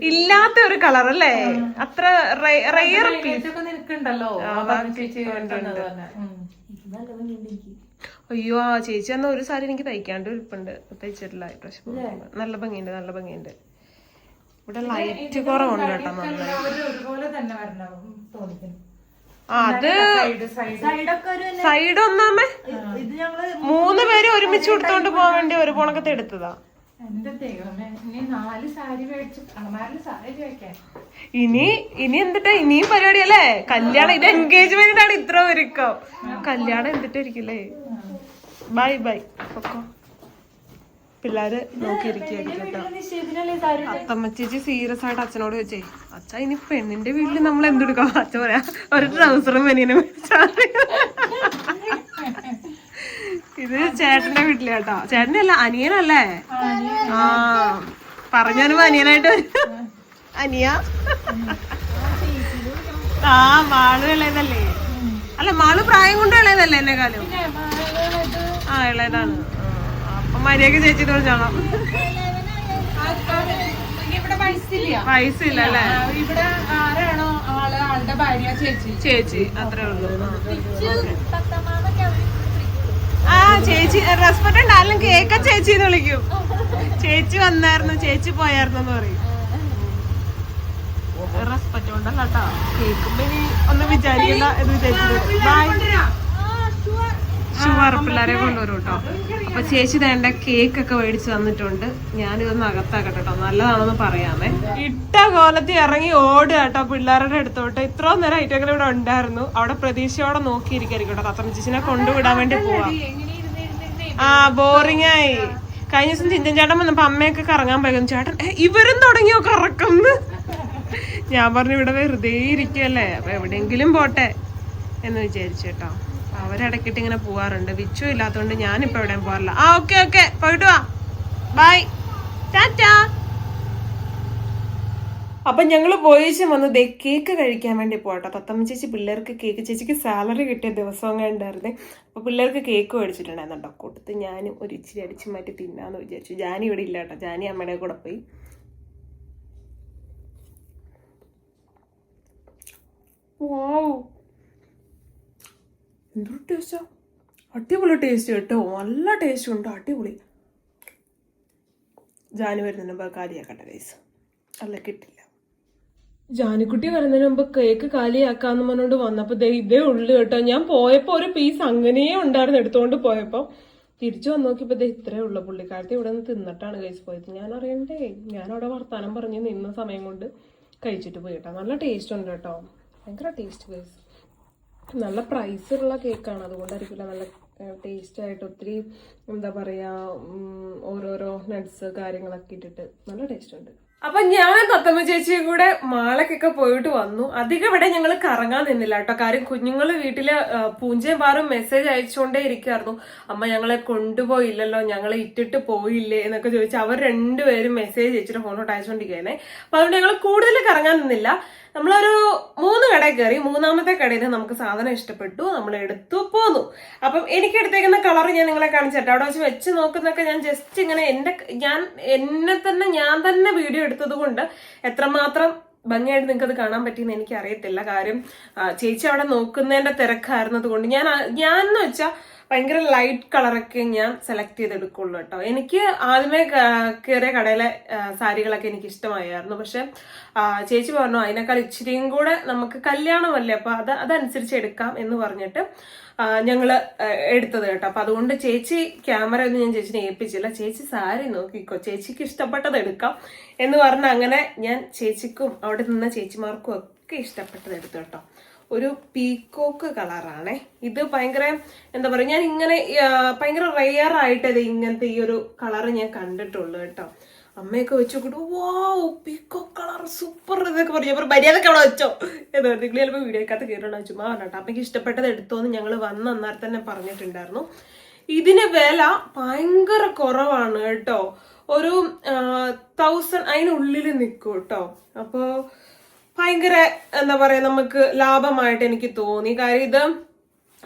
[SPEAKER 1] ഇല്ലാത്ത ഒരു കളർ അല്ലേ? അത്ര റയർ അയ്യോ ആ ചേച്ചി എന്നാ ഒരു സാരി എനിക്ക് തയ്ക്കാണ്ട് ഇരിപ്പുണ്ട്. തയ്ച്ചിട്ടില്ല പ്രശ്നം നല്ല ഭംഗിയുണ്ട് നല്ല ഭംഗിയുണ്ട്. ഇവിടെ ലൈറ്റ് കുറവുണ്ട് കേട്ടോ അത്
[SPEAKER 2] സൈഡ്
[SPEAKER 1] ഒന്നാമേ? മൂന്ന് പേര് ഒരുമിച്ച് കൊടുത്തോണ്ട് പോകാൻ വേണ്ടി ഒരു പോണക്കത്തെ എടുത്തതാ.
[SPEAKER 2] ഇനി
[SPEAKER 1] ഇനി ഇനി എന്തിട്ടാ? ഇനിയും പരിപാടിയല്ലേ കല്യാണം ഇത് എൻഗേജ്മെന്റ് ആണ് ഇത്ര ഒരുക്കം. കല്യാണം എന്തിട്ടായിരിക്കില്ലേ? ബൈ ബൈ ഒക്കെ പിള്ളേര് നോക്കിയിരിക്കുകയായിരിക്കും അത്തമ്മച്ചേച്ചി സീരിയസ് ആയിട്ട് അച്ഛനോട് ചോദിച്ചേ അച്ഛ ഇനി പെണ്ണിന്റെ വീട്ടിൽ നമ്മൾ എന്തെടുക്കാം അച്ഛൻ പറയാ ഒരു ട്രൗസറും മെനീനും ഇത് ചേട്ടന്റെ വീട്ടിലാട്ടോ അല്ല അനിയനല്ലേ? ആ പറഞ്ഞാലും അനിയനായിട്ട് വരും. അനിയ. ആ മാൾ ഇളയതല്ലേ? അല്ല മാൾ പ്രായം കൊണ്ട് ഇളയതല്ലേ എന്നെക്കാളും? ആ ഇളയതാണ്. അപ്പൊ മര്യാദ ചേച്ചിട്ട്
[SPEAKER 2] പറഞ്ഞോളാം. വയസ്സില്ല
[SPEAKER 1] വയസ്സില്ല അല്ലേ?
[SPEAKER 2] ഇവിടെ ആരാണോ ആൾ? ആളുടെ ഭാര്യ ചേച്ചി.
[SPEAKER 1] ചേച്ചി അത്രേ ഉള്ളൂ. ആ ചേച്ചി റെസ്പെക്ട് ഉണ്ടായാലും കേക്ക ചേച്ചി എന്ന് വിളിക്കും. ചേച്ചി വന്നായിരുന്നു ചേച്ചി പോയായിരുന്നു എന്ന് പറയും റെസ്പെക്ട് ഉണ്ടല്ലോ കേക്കുമ്പോ ഇനി ഒന്ന് വിചാരിക്കണ്ട എന്ന് ബൈ ഷുവർ പിള്ളേരെ കൊണ്ടുവരും കേട്ടോ. അപ്പൊ ചേച്ചി തന്റെ കേക്ക് ഒക്കെ മേടിച്ച് തന്നിട്ടുണ്ട്. ഞാനിതൊന്ന് അകത്താക്കട്ടെ കേട്ടോ. നല്ലതാണെന്ന് പറയാമേ. ഇട്ട കോലത്തിൽ ഇറങ്ങി ഓടുക കേട്ടോ പിള്ളേരുടെ അടുത്തോട്ട്. ഇത്രയും നേരം ഐറ്റങ്ങൾ ഇവിടെ ഉണ്ടായിരുന്നു. അവിടെ പ്രതീക്ഷയോടെ നോക്കിയിരിക്കും കേട്ടോ. തത്തമ്മ ചേച്ചിനെ കൊണ്ടുവിടാൻ വേണ്ടി പോവാ. ആ ബോറിംഗ് ആയി. കഴിഞ്ഞ ദിവസം ചിന്തൻ ചേട്ടൻ വന്നപ്പോ അമ്മയൊക്കെ കറങ്ങാൻ പോയിരുന്നു ചേട്ടൻ "ഏ, ഇവരും തുടങ്ങിയോ കറക്കം ഞാൻ പറഞ്ഞു ഇവിടെ വെറുതെ ഇരിക്കല്ലേ. അപ്പൊ എവിടെയെങ്കിലും പോട്ടെ. എന്ന് വിചാരിച്ചു കേട്ടോ. അവരിടയ്ക്കിട്ട് ഇങ്ങനെ പോവാറുണ്ട്. വിച്ചു ഇല്ലാത്തതുകൊണ്ട് ഞാനിപ്പോ എവിടെയും പോകാറില്ല ആ ഓക്കെ ഓക്കെ. പോയിട്ട് വാ. ബൈ. ടാറ്റാ. അപ്പൊ ഞങ്ങൾ പോയേച്ചും വന്ന് ദേ കേക്ക് കഴിക്കാൻ വേണ്ടി പോട്ടോ തത്തമ്മ ചേച്ചി പിള്ളേർക്ക് കേക്ക് ചേച്ചിക്ക് സാലറി കിട്ടിയ ദിവസം ഉണ്ടായിരുന്നേ. അപ്പൊ പിള്ളേർക്ക് കേക്ക് മേടിച്ചിട്ടുണ്ടായിരുന്നു കേട്ടോ കൊടുത്ത് ഞാനും ഒരു ഇച്ചിരി അടിച്ചു മാറ്റി തിന്നാന്ന് വിചാരിച്ചു. ജാനി ഇവിടെ ഇല്ല കേട്ടോ. ജാനി അമ്മയുടെ കൂടെ പോയി. വാവ് എന്തൊരു ടേസ്റ്റാ അടിപൊളി ടേസ്റ്റ് കേട്ടോ. നല്ല ടേസ്റ്റ് ഉണ്ട്. അടിപൊളി. ജാനു വരുന്നതിന് മുമ്പ് കാലിയാക്കട്ടെ ഗൈസ് അല്ല കിട്ടില്ല. ജാനുക്കുട്ടി വരുന്നതിന് മുമ്പ് കേക്ക് കാലിയാക്കാന്ന് പറഞ്ഞോണ്ട് വന്നപ്പോ ദേ ഇതേ ഉള്ളു കേട്ടോ. ഞാൻ പോയപ്പോ ഒരു പീസ് അങ്ങനെയേ ഉണ്ടായിരുന്നു എടുത്തുകൊണ്ട് പോയപ്പോ. തിരിച്ചു വന്ന് നോക്കിയപ്പോ ദേ ഇത്രേ ഉള്ളു. പുള്ളിക്കാരത്തി ഇവിടെ നിന്ന് തിന്നിട്ടാണ് കഴിച്ച് പോയത്. ഞാൻ അറിയണ്ടേ? ഞാൻ അവിടെ വർത്താനം പറഞ്ഞ് നിന്ന സമയം കൊണ്ട് കഴിച്ചിട്ട് പോയി കേട്ടോ. നല്ല ടേസ്റ്റ് ഉണ്ട് കേട്ടോ. ഭയങ്കര ടേസ്റ്റ് ഗൈസ് നല്ല പ്രൈസ് ഉള്ള കേക്കാണ് അതുകൊണ്ടായിരിക്കില്ല നല്ല ടേസ്റ്റ് ആയിട്ട് ഒത്തിരി എന്താ പറയാ ഓരോരോ നട്ട്സ് കാര്യങ്ങളൊക്കെ ഇട്ടിട്ട് നല്ല ടേസ്റ്റ് ഉണ്ട്. അപ്പൊ ഞാൻ തത്തമ്മ ചേച്ചിയും കൂടെ മാളക്കൊക്കെ പോയിട്ട് വന്നു. അധികം ഇവിടെ ഞങ്ങൾ കറങ്ങാൻ നിന്നില്ല കേട്ടോ. കാര്യം കുഞ്ഞുങ്ങൾ വീട്ടിൽ പൂഞ്ചയും പാറും മെസ്സേജ് അയച്ചുകൊണ്ടേ ഇരിക്കുമായിരുന്നു അമ്മ ഞങ്ങളെ കൊണ്ടുപോയില്ലല്ലോ ഞങ്ങളെ ഇട്ടിട്ട് പോയില്ലേ എന്നൊക്കെ ചോദിച്ചു അവർ രണ്ടുപേരും മെസ്സേജ് അയച്ചിട്ട് ഫോണോട്ട് അയച്ചുകൊണ്ടിരിക്കുകയാണെ അപ്പൊ അതുകൊണ്ട് ഞങ്ങൾ കൂടുതൽ കറങ്ങാൻ നിന്നില്ല. നമ്മളൊരു മൂന്ന് കടയിൽ കയറി മൂന്നാമത്തെ കടയിൽ നമുക്ക് സാധനം ഇഷ്ടപ്പെട്ടു നമ്മൾ എടുത്തു പോന്നു. അപ്പം എനിക്ക് എടുത്തേക്കുന്ന കളർ ഞാൻ നിങ്ങളെ കാണിച്ചിട്ട് അവിടെ വെച്ച് വെച്ച് നോക്കുന്നൊക്കെ ഞാൻ ജസ്റ്റ് ഇങ്ങനെ എന്റെ ഞാൻ എന്നെ തന്നെ ഞാൻ തന്നെ വീഡിയോ എടുത്തത് കൊണ്ട് എത്രമാത്രം ഭംഗിയായിട്ട് നിങ്ങൾക്ക് അത് കാണാൻ പറ്റിയെന്ന് എനിക്ക് അറിയത്തില്ല കാര്യം ചേച്ചി അവിടെ നോക്കുന്നതിന്റെ തിരക്കായിരുന്നത് കൊണ്ട് ഞാൻ ഞാൻ എന്ന് വെച്ചാൽ ഭയങ്കര ലൈറ്റ് കളറൊക്കെ ഞാൻ സെലക്ട് ചെയ്തെടുക്കുള്ളൂ കേട്ടോ. എനിക്ക് ആദ്യമേ കയറിയ കടയിലെ സാരികളൊക്കെ എനിക്ക് ഇഷ്ടമായിരുന്നു പക്ഷെ ചേച്ചി പറഞ്ഞു അതിനേക്കാൾ ഇച്ചിരിയും കൂടെ നമുക്ക് കല്യാണമല്ലേ അപ്പൊ അത് അതനുസരിച്ച് എടുക്കാം എന്ന് പറഞ്ഞിട്ട് ആ, ഞങ്ങൾ എടുത്തത് കേട്ടോ. അപ്പൊ അതുകൊണ്ട് ചേച്ചി ക്യാമറ ഒന്നും ഞാൻ ചേച്ചിനെ ഏൽപ്പിച്ചില്ല. ചേച്ചി സാരി നോക്കിക്കോ. ചേച്ചിക്ക് ഇഷ്ടപ്പെട്ടത് എടുക്കാം എന്ന് പറഞ്ഞ അങ്ങനെ ഞാൻ ചേച്ചിക്കും അവിടെ നിന്ന ചേച്ചിമാർക്കും ഒക്കെ ഇഷ്ടപ്പെട്ടത് എടുത്തു കേട്ടോ. ഒരു പീക്കോക്ക് കളറാണേ. ഇത് ഭയങ്കര എന്താ പറയുക ഞാൻ ഇങ്ങനെ ഭയങ്കര റെയർ ആയിട്ട് ഇത് ഇങ്ങനത്തെ ഈ ഒരു കളർ ഞാൻ കണ്ടിട്ടുള്ളൂ കേട്ടോ. അമ്മയൊക്കെ വെച്ച് വാ പീക്കോ കളർ സൂപ്പർ ഇതൊക്കെ പറഞ്ഞു. അപ്പൊ മര്യാദയ്ക്ക് അവിടെ വെച്ചോ. എന്ന് പറഞ്ഞു. നിങ്ങൾ ചിലപ്പോൾ വീഡിയോക്കകത്ത് കയറണം ചുമ്മാ പറഞ്ഞിട്ടോ അമ്മയ്ക്ക് ഇഷ്ടപ്പെട്ടത് എടുത്തോന്ന് ഞങ്ങൾ വന്ന് അന്നേരം തന്നെ പറഞ്ഞിട്ടുണ്ടായിരുന്നു. ഇതിന് വില ഭയങ്കര കുറവാണ് കേട്ടോ. ഒരു തൗസൻഡ് അതിനുള്ളിൽ നിൽക്കും കേട്ടോ. അപ്പോൾ ഭയങ്കര എന്താ പറയാ നമുക്ക് ലാഭമായിട്ട് എനിക്ക് തോന്നി. കാര്യം ഇത്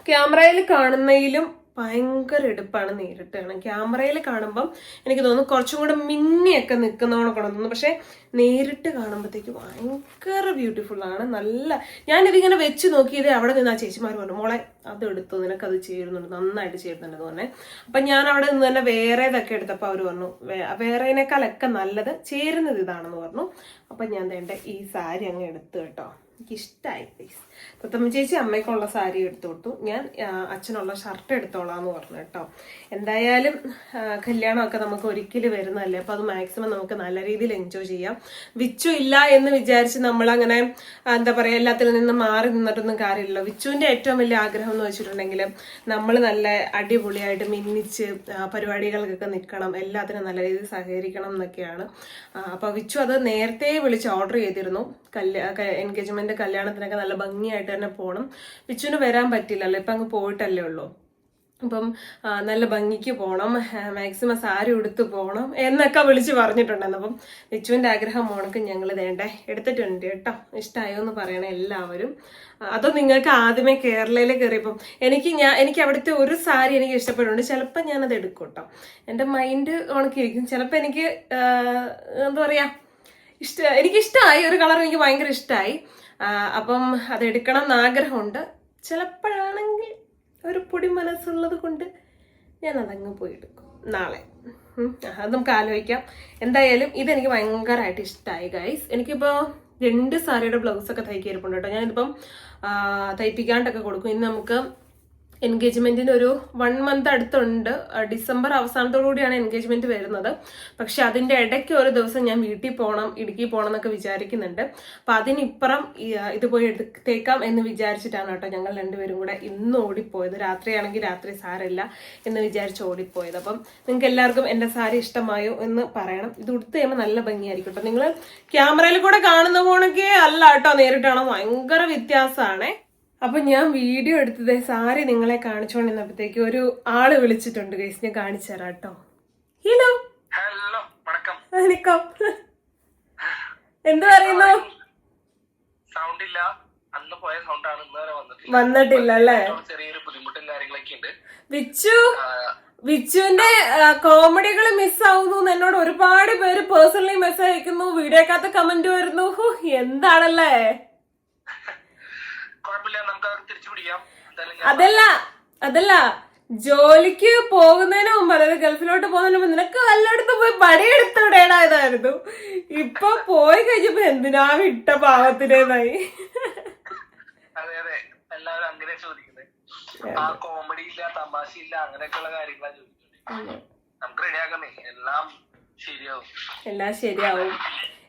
[SPEAKER 1] ക്യാമറയിൽ കാണുന്നതിലും ഭയങ്കര എടുപ്പാണ് നേരിട്ട് കാണാൻ. ക്യാമറയിൽ കാണുമ്പം എനിക്ക് തോന്നുന്നു കുറച്ചും കൂടെ മിന്നിയൊക്കെ നിൽക്കുന്ന നിൽക്കുന്നവണൊക്കെ തോന്നുന്നു. പക്ഷേ നേരിട്ട് കാണുമ്പോഴത്തേക്ക് ഭയങ്കര ബ്യൂട്ടിഫുൾ ആണ്. നല്ല ഞാനിതിങ്ങനെ വെച്ച് നോക്കിയത് അവിടെ നിന്ന് ആ ചേച്ചിമാർ പറഞ്ഞു മോളെ അത് എടുത്തു നിനക്കത് ചേരുന്നുണ്ട് നന്നായിട്ട് ചേരുന്നുണ്ട് തോന്നെ അപ്പം ഞാൻ അവിടെ നിന്ന് തന്നെ വേറേതൊക്കെ എടുത്തപ്പോൾ അവർ പറഞ്ഞു വേറേനേക്കാളൊക്കെ നല്ലത് ചേരുന്നത് ഇതാണെന്ന് പറഞ്ഞു. അപ്പം ഞാൻ വേണ്ട ഈ സാരി അങ്ങ് എടുത്തു കേട്ടോ. എനിക്കിഷ്ടമായി പ്ലീസ് തത്തമ്മ ചേച്ചി അമ്മയ്ക്കുള്ള സാരി എടുത്തു കൊടുത്തു. ഞാൻ അച്ഛനുള്ള ഷർട്ട് എടുത്തോളാം എന്ന് പറഞ്ഞു കേട്ടോ. എന്തായാലും കല്യാണമൊക്കെ നമുക്ക് ഒരിക്കലും വരുന്നതല്ലേ? അപ്പോൾ അത് മാക്സിമം നമുക്ക് നല്ല രീതിയിൽ എൻജോയ് ചെയ്യാം. വിച്ചു ഇല്ല എന്ന് വിചാരിച്ച് നമ്മൾ അങ്ങനെ എന്താ പറയുക എല്ലാത്തിൽ നിന്ന് മാറി നിന്നിട്ടൊന്നും കാര്യമില്ലല്ലോ. വിച്ചുവിന്റെ ഏറ്റവും വലിയ ആഗ്രഹം എന്ന് വെച്ചിട്ടുണ്ടെങ്കിൽ നമ്മൾ നല്ല അടിപൊളിയായിട്ട് മിന്നിച്ച് പരിപാടികൾക്കൊക്കെ നിൽക്കണം. എല്ലാത്തിനും നല്ല രീതിയിൽ സഹകരിക്കണം എന്നൊക്കെയാണ്. അപ്പോൾ വിച്ചു അത് നേരത്തെ വിളിച്ച് ഓർഡർ ചെയ്തിരുന്നു. കല്യാ എൻഗേജ്മെന്റ് കല്യാണത്തിനൊക്കെ നല്ല ഭംഗിയായിട്ട് തന്നെ പോകണം വിച്ചുവിന് വരാൻ പറ്റില്ലല്ലോ ഇപ്പം അങ്ങ് പോയിട്ടല്ലേ ഉള്ളൂ. അപ്പം നല്ല ഭംഗിക്ക് പോകണം മാക്സിമം സാരി ഉടുത്ത് പോകണം എന്നൊക്കെ വിളിച്ച് പറഞ്ഞിട്ടുണ്ടായിരുന്നു. അപ്പം വിച്ചുവിന്റെ ആഗ്രഹം മോണക്ക് ഞങ്ങൾ വേണ്ടേ എടുത്തിട്ടുണ്ട് കേട്ടോ. ഇഷ്ടമായോ എന്ന് പറയണേ എല്ലാവരും. അതോ നിങ്ങൾക്ക് ആദ്യമേ കേരളയിൽ കയറിയപ്പം എനിക്ക് ഞാൻ എനിക്ക് അവിടുത്തെ ഒരു സാരി എനിക്ക് ഇഷ്ടപ്പെടുന്നുണ്ട് ചിലപ്പോൾ ഞാനത് എടുക്കും കേട്ടോ. എന്റെ മൈൻഡ് ഉണക്കിയിരിക്കും. ചിലപ്പോൾ എനിക്ക് എന്താ പറയുക ഇഷ്ട എനിക്കിഷ്ടമായി ഒരു കളർ എനിക്ക് ഭയങ്കര ഇഷ്ടമായി അപ്പം അത് എടുക്കണം എന്ന് ആഗ്രഹമുണ്ട്. ചിലപ്പോഴാണെങ്കിൽ ഒരു പൊടി മനസ്സുള്ളത് കൊണ്ട് ഞാൻ അതങ്ങ് പോയി എടുക്കും നാളെ അത് നമുക്ക് ആലോചിക്കാം. എന്തായാലും ഇതെനിക്ക് ഭയങ്കരമായിട്ട് ഇഷ്ടമായി ഗൈസ് എനിക്കിപ്പോൾ രണ്ട് സാരിയുടെ ബ്ലൗസൊക്കെ തയ്ക്കിയിരിപ്പുണ്ട് കേട്ടോ. ഞാനിതിപ്പം തയ്പ്പിക്കാണ്ടൊക്കെ കൊടുക്കും. ഇനി നമുക്ക് എൻഗേജ്മെന്റിന് ഒരു വൺ മന്ത് അടുത്തുണ്ട് ഡിസംബർ അവസാനത്തോടുകൂടിയാണ് എൻഗേജ്മെന്റ് വരുന്നത്. പക്ഷെ അതിന്റെ ഇടയ്ക്ക് ഒരു ദിവസം ഞാൻ വീട്ടിൽ പോകണം ഇടുക്കി പോകണം എന്നൊക്കെ വിചാരിക്കുന്നുണ്ട്. അപ്പൊ അതിനിപ്പുറം ഇത് പോയി എടുത്തേക്കാം എന്ന് വിചാരിച്ചിട്ടാണ് കേട്ടോ ഞങ്ങൾ രണ്ടുപേരും കൂടെ ഇന്ന് ഓടിപ്പോയത്. രാത്രിയാണെങ്കിൽ രാത്രി സാരല്ല എന്ന് വിചാരിച്ച് ഓടിപ്പോയത്. അപ്പം നിങ്ങൾക്ക് എല്ലാവർക്കും എന്റെ സാരി ഇഷ്ടമായോ എന്ന് പറയണം. ഇത് ഉടുത്ത് കഴിയുമ്പോൾ നല്ല ഭംഗിയായിരിക്കും കേട്ടോ. നിങ്ങൾ ക്യാമറയിൽ കൂടെ കാണുന്ന പോണൊക്കെ അല്ല കേട്ടോ. നേരിട്ടാണോ ഭയങ്കര വ്യത്യാസമാണേ. അപ്പൊ ഞാൻ വീഡിയോ എടുത്തത് സാരി നിങ്ങളെ കാണിച്ചുകൊണ്ടിരുന്നപ്പോഴത്തേക്ക് ഒരു ആൾ വിളിച്ചിട്ടുണ്ട് ഗൈസ് ഞാൻ കാണിച്ചു തരാം കേട്ടോ. ഹലോ.
[SPEAKER 4] ഹലോ വണക്കം.
[SPEAKER 1] എന്ത് പറയുന്നു?
[SPEAKER 4] സൗണ്ട് ഇല്ല അന്ന് പോയ സൗണ്ട് ആണ് ഇന്ന് വരെ വന്നിട്ടില്ല.
[SPEAKER 1] വന്നിട്ടില്ല അല്ലേ?
[SPEAKER 4] ചെറിയൊരു ബുദ്ധിമുട്ടും കാര്യങ്ങളൊക്കെ ഉണ്ട്.
[SPEAKER 1] വിച്ചു വിച്ചുവിന്റെ കോമഡികൾ മിസ്സാവുന്നു എന്ന് എന്നോട് ഒരുപാട് പേര് പേഴ്സണലി മെസ്സേജ് അയക്കുന്നു. വീഡിയോക്കകത്ത് കമന്റ് വരുന്നു. എന്താണല്ലേ
[SPEAKER 4] കുഴപ്പമില്ല നമുക്ക് അത് തിരിച്ചു പിടിക്കാം എന്തായാലും ഞാൻ
[SPEAKER 1] അതല്ല അതല്ല. ജോലിക്ക് പോകുന്നതിന് മുമ്പ് അതായത് ഗൾഫിലോട്ട് പോകുന്നതിന് മുമ്പ് നിനക്ക് വല്ലയിടത്ത് പോയി പണിയെടുത്തൂടേടാ ഇതായിരുന്നു. ഇപ്പൊ പോയി കഴിഞ്ഞപ്പോ എന്തിനാ വിട്ട പാവത്തിനേന്നായി?
[SPEAKER 4] അതെ അതെ. എല്ലാവരും അങ്ങനെ ചോദിക്കുന്നത് ആ കോമഡി ഇല്ല തമാശ ഇല്ല അങ്ങനെയൊക്കെയുള്ള കാര്യങ്ങളാണ് ചോദിക്കുന്നത് നമുക്ക് റെഡിയാക്കണേ എല്ലാം ശരിയാവും.
[SPEAKER 1] എല്ലാം ശരിയാവും.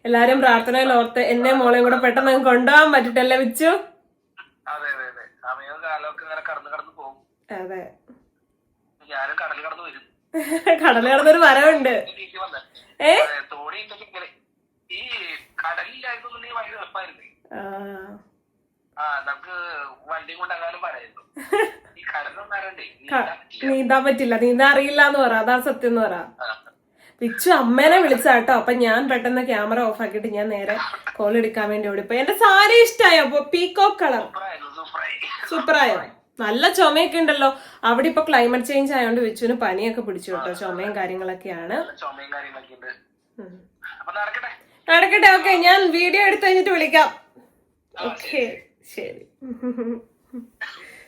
[SPEAKER 1] എല്ലാരും പ്രാർത്ഥനയിൽ ഓർത്ത് എന്നെ മോളെയും കൂടെ പെട്ടെന്ന് കൊണ്ടുപോകാൻ പറ്റിട്ടല്ലേ വിച്ചു?
[SPEAKER 4] അതെ അതെ അതെ. സമയവും കാലമൊക്കെ ഇങ്ങനെ കടന്നു കടന്നു പോകും.
[SPEAKER 1] അതെ.
[SPEAKER 4] ഞാനും കടൽ കടന്നു വരും.
[SPEAKER 1] കടൽ കിടന്നൊരു മരമുണ്ട് ഏ?
[SPEAKER 4] തോണി ഈ കടലിലായിരുന്നുണ്ടെങ്കിൽ ഭയങ്കര എളുപ്പമായിരുന്നു
[SPEAKER 1] ആ,
[SPEAKER 4] നമുക്ക് വണ്ടി കൊണ്ട് പറയായിരുന്നു
[SPEAKER 1] നീന്താൻ പറ്റില്ല. നീന്താൻ അറിയില്ല എന്ന് പറ. അതാ സത്യം എന്ന് പറ. വിച്ചു അമ്മേനെ വിളിച്ചാട്ടോ അപ്പൊ ഞാൻ പെട്ടെന്ന് ക്യാമറ ഓഫ് ആക്കിയിട്ട് ഞാൻ നേരെ കോൾ എടുക്കാൻ വേണ്ടി ഓടിപ്പോ എന്റെ സാരി ഇഷ്ടായോ? അപ്പൊ പീകോക്ക് കളർ
[SPEAKER 4] സൂപ്പറായി?
[SPEAKER 1] നല്ല ചുമയൊക്കെ ഉണ്ടല്ലോ. അവിടെ ഇപ്പൊ ക്ലൈമറ്റ് ചേഞ്ച് ആയതുകൊണ്ട് വിച്ചുവിന് പനിയൊക്കെ പിടിച്ചു കേട്ടോ. ചുമയും കാര്യങ്ങളൊക്കെയാണ്.
[SPEAKER 4] നടക്കട്ടെ.
[SPEAKER 1] ഓക്കെ ഞാൻ വീഡിയോ എടുത്ത് കഴിഞ്ഞിട്ട് വിളിക്കാം. ഓക്കെ ശരി. <laughs>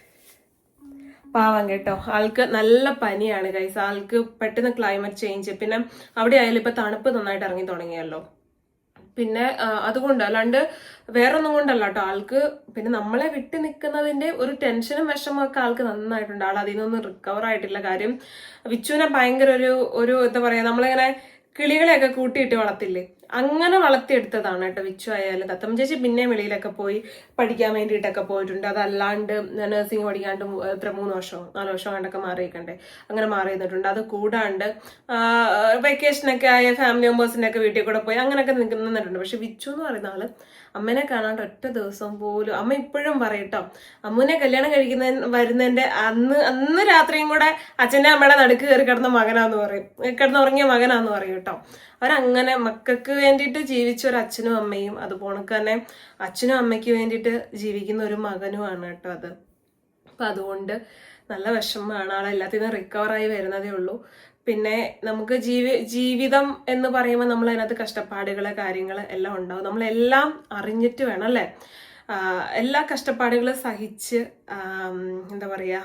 [SPEAKER 1] പാവം കേട്ടോ. ആൾക്ക് നല്ല പനിയാണ് ഗൈസ് ആൾക്ക് പെട്ടെന്ന് ക്ലൈമറ്റ് ചേഞ്ച് പിന്നെ അവിടെ ആയാലും ഇപ്പൊ തണുപ്പ് നന്നായിട്ട് ഇറങ്ങി തുടങ്ങിയല്ലോ. പിന്നെ അതുകൊണ്ട് അല്ലാണ്ട് വേറൊന്നും കൊണ്ടല്ല കേട്ടോ. ആൾക്ക് പിന്നെ നമ്മളെ വിട്ട് നിൽക്കുന്നതിന്റെ ഒരു ടെൻഷനും വിഷമൊക്കെ ആൾക്ക് നന്നായിട്ടുണ്ട്. ആൾ അതിൽ നിന്നൊന്നും റിക്കവർ ആയിട്ടില്ല. കാര്യം വിച്ചുവിനെ ഭയങ്കര ഒരു ഒരു എന്താ പറയാ നമ്മളിങ്ങനെ കിളികളെയൊക്കെ കൂട്ടിയിട്ട് വളർത്തില്ലേ? അങ്ങനെ വളർത്തിയെടുത്തതാണ് കേട്ടോ വിച്ചു ആയാലും. തത്തമ്മ ചേച്ചി പിന്നെ വെളിയിലൊക്കെ പോയി പഠിക്കാൻ വേണ്ടിയിട്ടൊക്കെ പോയിട്ടുണ്ട്. അതല്ലാണ്ട് നഴ്സിംഗ് പഠിക്കാണ്ട് എത്ര മൂന്ന് വർഷമോ നാല് വർഷമോ കണ്ടൊക്കെ മാറിയിരിക്കണ്ടേ അങ്ങനെ മാറി നിന്നിട്ടുണ്ട്. അത് കൂടാണ്ട് വെക്കേഷനൊക്കെ ആയ ഫാമിലി മെമ്പേഴ്സിന്റെ ഒക്കെ വീട്ടിൽ കൂടെ പോയി അങ്ങനെയൊക്കെ നിന്നിട്ടുണ്ട്. പക്ഷെ വിച്ചു എന്ന് പറയുന്ന ആൾ അമ്മനെ കാണാണ്ട് ഒറ്റ ദിവസം പോലും അമ്മ ഇപ്പോഴും പറയട്ടോ അമ്മുനെ കല്യാണം കഴിക്കുന്ന വരുന്നതിന്റെ അന്ന് അന്ന് രാത്രിയും കൂടെ അച്ഛന്റെ അമ്മയുടെ നടുക്ക് കയറി കിടന്ന മകനാന്ന് പറയും കിടന്നുറങ്ങിയ മകനാന്ന് പറയും കേട്ടോ അവരങ്ങനെ മക്കൾക്ക് വേണ്ടിയിട്ട് ജീവിച്ച ഒരു അച്ഛനും അമ്മയും അതുപോലെ തന്നെ അച്ഛനും അമ്മയ്ക്ക് വേണ്ടിയിട്ട് ജീവിക്കുന്ന ഒരു മകനുമാണ് കേട്ടോ അത്. അപ്പം അതുകൊണ്ട് നല്ല വിഷമമാണ്. ആളെല്ലാത്തിൽ നിന്ന് റിക്കവറായി വരുന്നതേ ഉള്ളൂ. പിന്നെ നമുക്ക് ജീവി ജീവിതം എന്ന് പറയുമ്പോൾ നമ്മൾ അതിനകത്ത് കഷ്ടപ്പാടുകൾ കാര്യങ്ങൾ എല്ലാം ഉണ്ടാവും. നമ്മളെല്ലാം അറിഞ്ഞിട്ട് വേണം അല്ലേ? എല്ലാ കഷ്ടപ്പാടുകളും സഹിച്ച് എന്താ പറയുക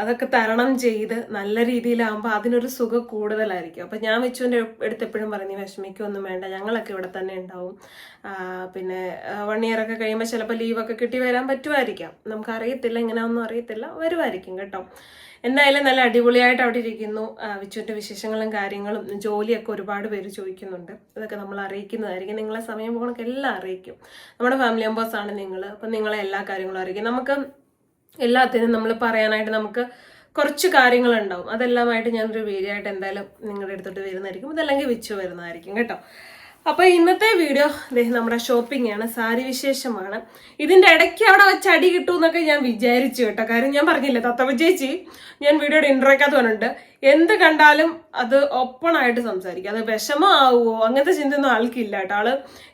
[SPEAKER 1] അതൊക്കെ തരണം ചെയ്ത് നല്ല രീതിയിലാകുമ്പോൾ അതിനൊരു സുഖം കൂടുതലായിരിക്കും. അപ്പം ഞാൻ വെച്ചുവിന്റെ അടുത്ത് എപ്പോഴും പറഞ്ഞു "നീ വിഷമിക്കൊന്നും വേണ്ട ഞങ്ങളൊക്കെ ഇവിടെ തന്നെ ഉണ്ടാവും. പിന്നെ വൺ ഇയർ ഒക്കെ കഴിയുമ്പോൾ ചിലപ്പോൾ ലീവൊക്കെ കിട്ടി വരാൻ പറ്റുമായിരിക്കാം. നമുക്കറിയത്തില്ല ഇങ്ങനെയൊന്നും അറിയത്തില്ല വരുമായിരിക്കും കേട്ടോ. എന്തായാലും നല്ല അടിപൊളിയായിട്ട് അവിടെ ഇരിക്കുന്നു. വിച്ചുവിന്റെ വിശേഷങ്ങളും കാര്യങ്ങളും ജോലിയൊക്കെ ഒരുപാട് പേര് ചോദിക്കുന്നുണ്ട്. അതൊക്കെ നമ്മൾ അറിയിക്കുന്നതായിരിക്കും. നിങ്ങളെ സമയം പോകണമൊക്കെ എല്ലാം അറിയിക്കും. നമ്മുടെ ഫാമിലി മെമ്പേഴ്സ് ആണ് നിങ്ങൾ അപ്പം നിങ്ങളെ എല്ലാ കാര്യങ്ങളും അറിയിക്കും. നമുക്ക് എല്ലാത്തിനും നമ്മൾ പറയാനായിട്ട് നമുക്ക് കുറച്ച് കാര്യങ്ങളുണ്ടാവും. അതെല്ലാമായിട്ട് ഞാനൊരു വീഡിയോ ആയിട്ട് എന്തായാലും നിങ്ങളുടെ അടുത്തോട്ട് വരുന്നതായിരിക്കും. അതല്ലെങ്കിൽ വിച്ചു വരുന്നതായിരിക്കും. കേട്ടോ? അപ്പൊ ഇന്നത്തെ വീഡിയോ നമ്മുടെ ഷോപ്പിംഗ് ആണ് സാരി വിശേഷമാണ്. ഇതിന്റെ ഇടയ്ക്ക് അവിടെ വെച്ച് അടി കിട്ടും എന്നൊക്കെ ഞാൻ വിചാരിച്ചു കേട്ടോ. കാര്യം ഞാൻ പറഞ്ഞില്ല തത്ത ചേച്ചി ഞാൻ വീഡിയോയുടെ ഇൻട്രോയ്ക്കകത്ത് പറഞ്ഞിട്ടുണ്ട്. എന്ത് കണ്ടാലും അത് ഓപ്പൺ ആയിട്ട് സംസാരിക്കും. അത് വിഷമമാവുമോ അങ്ങനത്തെ ചിന്തയൊന്നും ആൾക്കില്ല കേട്ടോ. ആൾ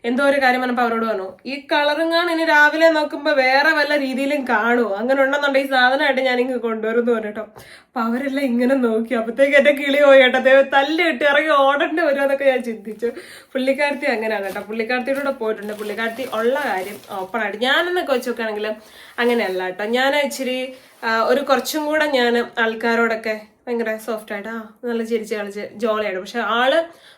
[SPEAKER 1] എന്തോ ഒരു കാര്യം പറഞ്ഞപ്പോൾ അവരോട് പറഞ്ഞു ഈ കളറിങ്ങാണ് ഇനി രാവിലെ നോക്കുമ്പോൾ വേറെ വല്ല രീതിയിലും കാണുമോ അങ്ങനെ ഉണ്ടെന്നുണ്ടെങ്കിൽ സാധനമായിട്ട് ഞാൻ ഇങ്ങനെ കൊണ്ടുവരുന്നു പറഞ്ഞിട്ടോ അപ്പൊ അവരെല്ലാം ഇങ്ങനെ നോക്കി. അപ്പത്തേക്ക് എന്റെ കിളി പോയി കേട്ടോ. ദൈവം തല്ല് ഇറങ്ങി ഓടേണ്ടി വരുമെന്നൊക്കെ ഞാൻ ചിന്തിച്ചു. പുള്ളിക്കാരത്തി അങ്ങനെയാണ് കേട്ടോ. പുള്ളിക്കാരത്തിയുടെ പോയിട്ടുണ്ട്. പുള്ളിക്കാരത്തി ഉള്ള കാര്യം ഓപ്പൺ ആയിട്ട്. ഞാനെന്നൊക്കെ വെച്ച് നോക്കുകയാണെങ്കിൽ അങ്ങനെയല്ല കേട്ടോ. ഞാൻ ഇച്ചിരി ഒരു കുറച്ചും കൂടെ ഞാൻ ആൾക്കാരോടൊക്കെ ഭയങ്കര സോഫ്റ്റ് ആയിട്ട് ആ നല്ല ചിരിച്ച് കളിച്ച് ജോളിയായിട്ട് പക്ഷെ ആൾ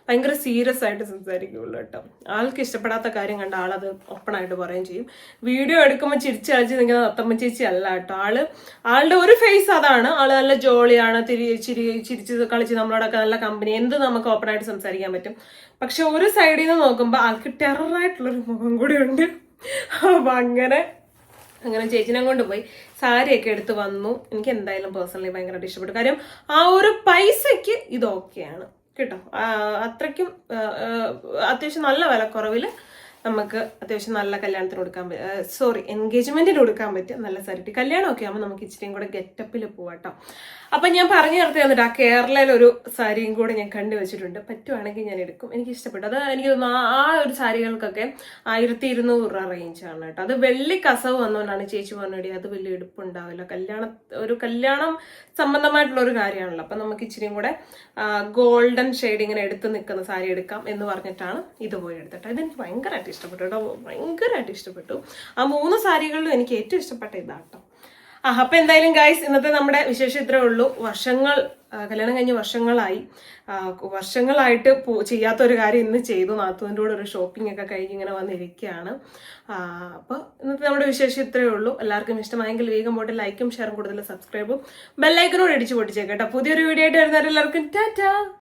[SPEAKER 1] ഭയങ്കര സീരിയസ് ആയിട്ട് സംസാരിക്കുള്ളൂ കേട്ടോ. ആൾക്ക് ഇഷ്ടപ്പെടാത്ത കാര്യം കണ്ട ആളത് ഓപ്പൺ ആയിട്ട് പറയുകയും ചെയ്യും. വീഡിയോ എടുക്കുമ്പോൾ ചിരിച്ച് കളിച്ച് നിൽക്കുന്ന തത്തമ്മ ചേച്ചി അല്ല കേട്ടോ. ആൾ ആളുടെ ഒരു ഫേസ് അതാണ്. ആൾ നല്ല ജോളിയാണ് തിരി ചിരി ചിരിച്ച് കളിച്ച് നമ്മളോടൊക്കെ നല്ല കമ്പനി എന്ത് നമുക്ക് ഓപ്പൺ ആയിട്ട് സംസാരിക്കാൻ പറ്റും? പക്ഷെ ഒരു സൈഡിൽ നിന്ന് നോക്കുമ്പോൾ ആൾക്ക് ടെററായിട്ടുള്ളൊരു മുഖം കൂടി ഉണ്ട്. അപ്പം അങ്ങനെ അങ്ങനെ ചേച്ചിനെ കൊണ്ട് പോയി. സാരിയൊക്കെ എടുത്ത് വന്നു. എനിക്ക് എന്തായാലും പേഴ്സണലി ഭയങ്കരമായിട്ട് ഇഷ്ടപ്പെട്ടു. കാര്യം ആ ഒരു പൈസയ്ക്ക് ഇത് ഓക്കെയാണ് കേട്ടോ? അത്രയ്ക്കും അത്യാവശ്യം നല്ല വിലക്കുറവിൽ നമുക്ക് അത്യാവശ്യം നല്ല കല്യാണത്തിന് കൊടുക്കാൻ സോറി എൻഗേജ്മെന്റിൽ കൊടുക്കാൻ പറ്റും നല്ല സാരി കല്യാണമൊക്കെ ആകുമ്പോൾ നമുക്ക് ഇച്ചിരിയും കൂടെ ഗെറ്റപ്പിൽ പോവാട്ടോ അപ്പം ഞാൻ പറഞ്ഞു നിർത്തി വന്നിട്ട് ആ കേരളയിൽ ഒരു സാരിയും കൂടെ ഞാൻ കണ്ടുവച്ചിട്ടുണ്ട് പറ്റുവാണെങ്കിൽ ഞാൻ എടുക്കും. എനിക്ക് ഇഷ്ടപ്പെട്ടു. അത് എനിക്ക് തോന്നുന്നു ആ- ഒരു സാരികൾക്കൊക്കെ ആയിരത്തി ഇരുന്നൂറ് രൂപ റേഞ്ചാണ് കേട്ടോ അത് വെള്ളി കസവ് വന്നുകൊണ്ടാണ് ചേച്ചി പറഞ്ഞത് അത് വലിയ എടുപ്പുണ്ടാവില്ല. കല്യാണ ഒരു കല്യാണം സംബന്ധമായിട്ടുള്ള ഒരു കാര്യമാണല്ലോ. അപ്പം നമുക്ക് ഇച്ചിരിയും കൂടെ ഗോൾഡൻ ഷെയ്ഡ് ഇങ്ങനെ എടുത്ത് നിൽക്കുന്ന സാരി എടുക്കാം എന്ന് പറഞ്ഞിട്ടാണ് ഇത് പോയി എടുത്തിട്ട് ഇതെനിക്ക് ഭയങ്കരമായിട്ട് ഇഷ്ടപ്പെട്ടു കേട്ടോ ഭയങ്കരമായിട്ട് ഇഷ്ടപ്പെട്ടു. ആ മൂന്ന് സാരികളിലും എനിക്ക് ഏറ്റവും ഇഷ്ടപ്പെട്ട ഇതാട്ടോ. ആ അപ്പൊ എന്തായാലും ഗൈസ് ഇന്നത്തെ നമ്മുടെ വിശേഷം ഇത്രേ ഉള്ളൂ. വർഷങ്ങൾ കല്യാണം കഴിഞ്ഞ് വർഷങ്ങളായി. വർഷങ്ങളായിട്ട് ചെയ്യാത്ത ഒരു കാര്യം ഇന്ന് ചെയ്തു. നാത്തുവിന്റെ കൂടെ ഒരു ഷോപ്പിംഗ് ഒക്കെ കഴിഞ്ഞ് ഇങ്ങനെ വന്നിരിക്കുകയാണ്. അപ്പോൾ ഇന്നത്തെ നമ്മുടെ വിശേഷം ഇത്രേ ഉള്ളൂ. എല്ലാവർക്കും ഇഷ്ടമായെങ്കിൽ വേഗം പോയിട്ട് ലൈക്കും ഷെയറും കൂടുതൽ സബ്സ്ക്രൈബും ബെല്ലൈക്കനോട് ഇടിച്ചു പൊട്ടിച്ചേക്കട്ടോ പുതിയൊരു വീഡിയോ ആയിട്ട് വരുന്നവരെല്ലാവർക്കും ടാറ്റാ!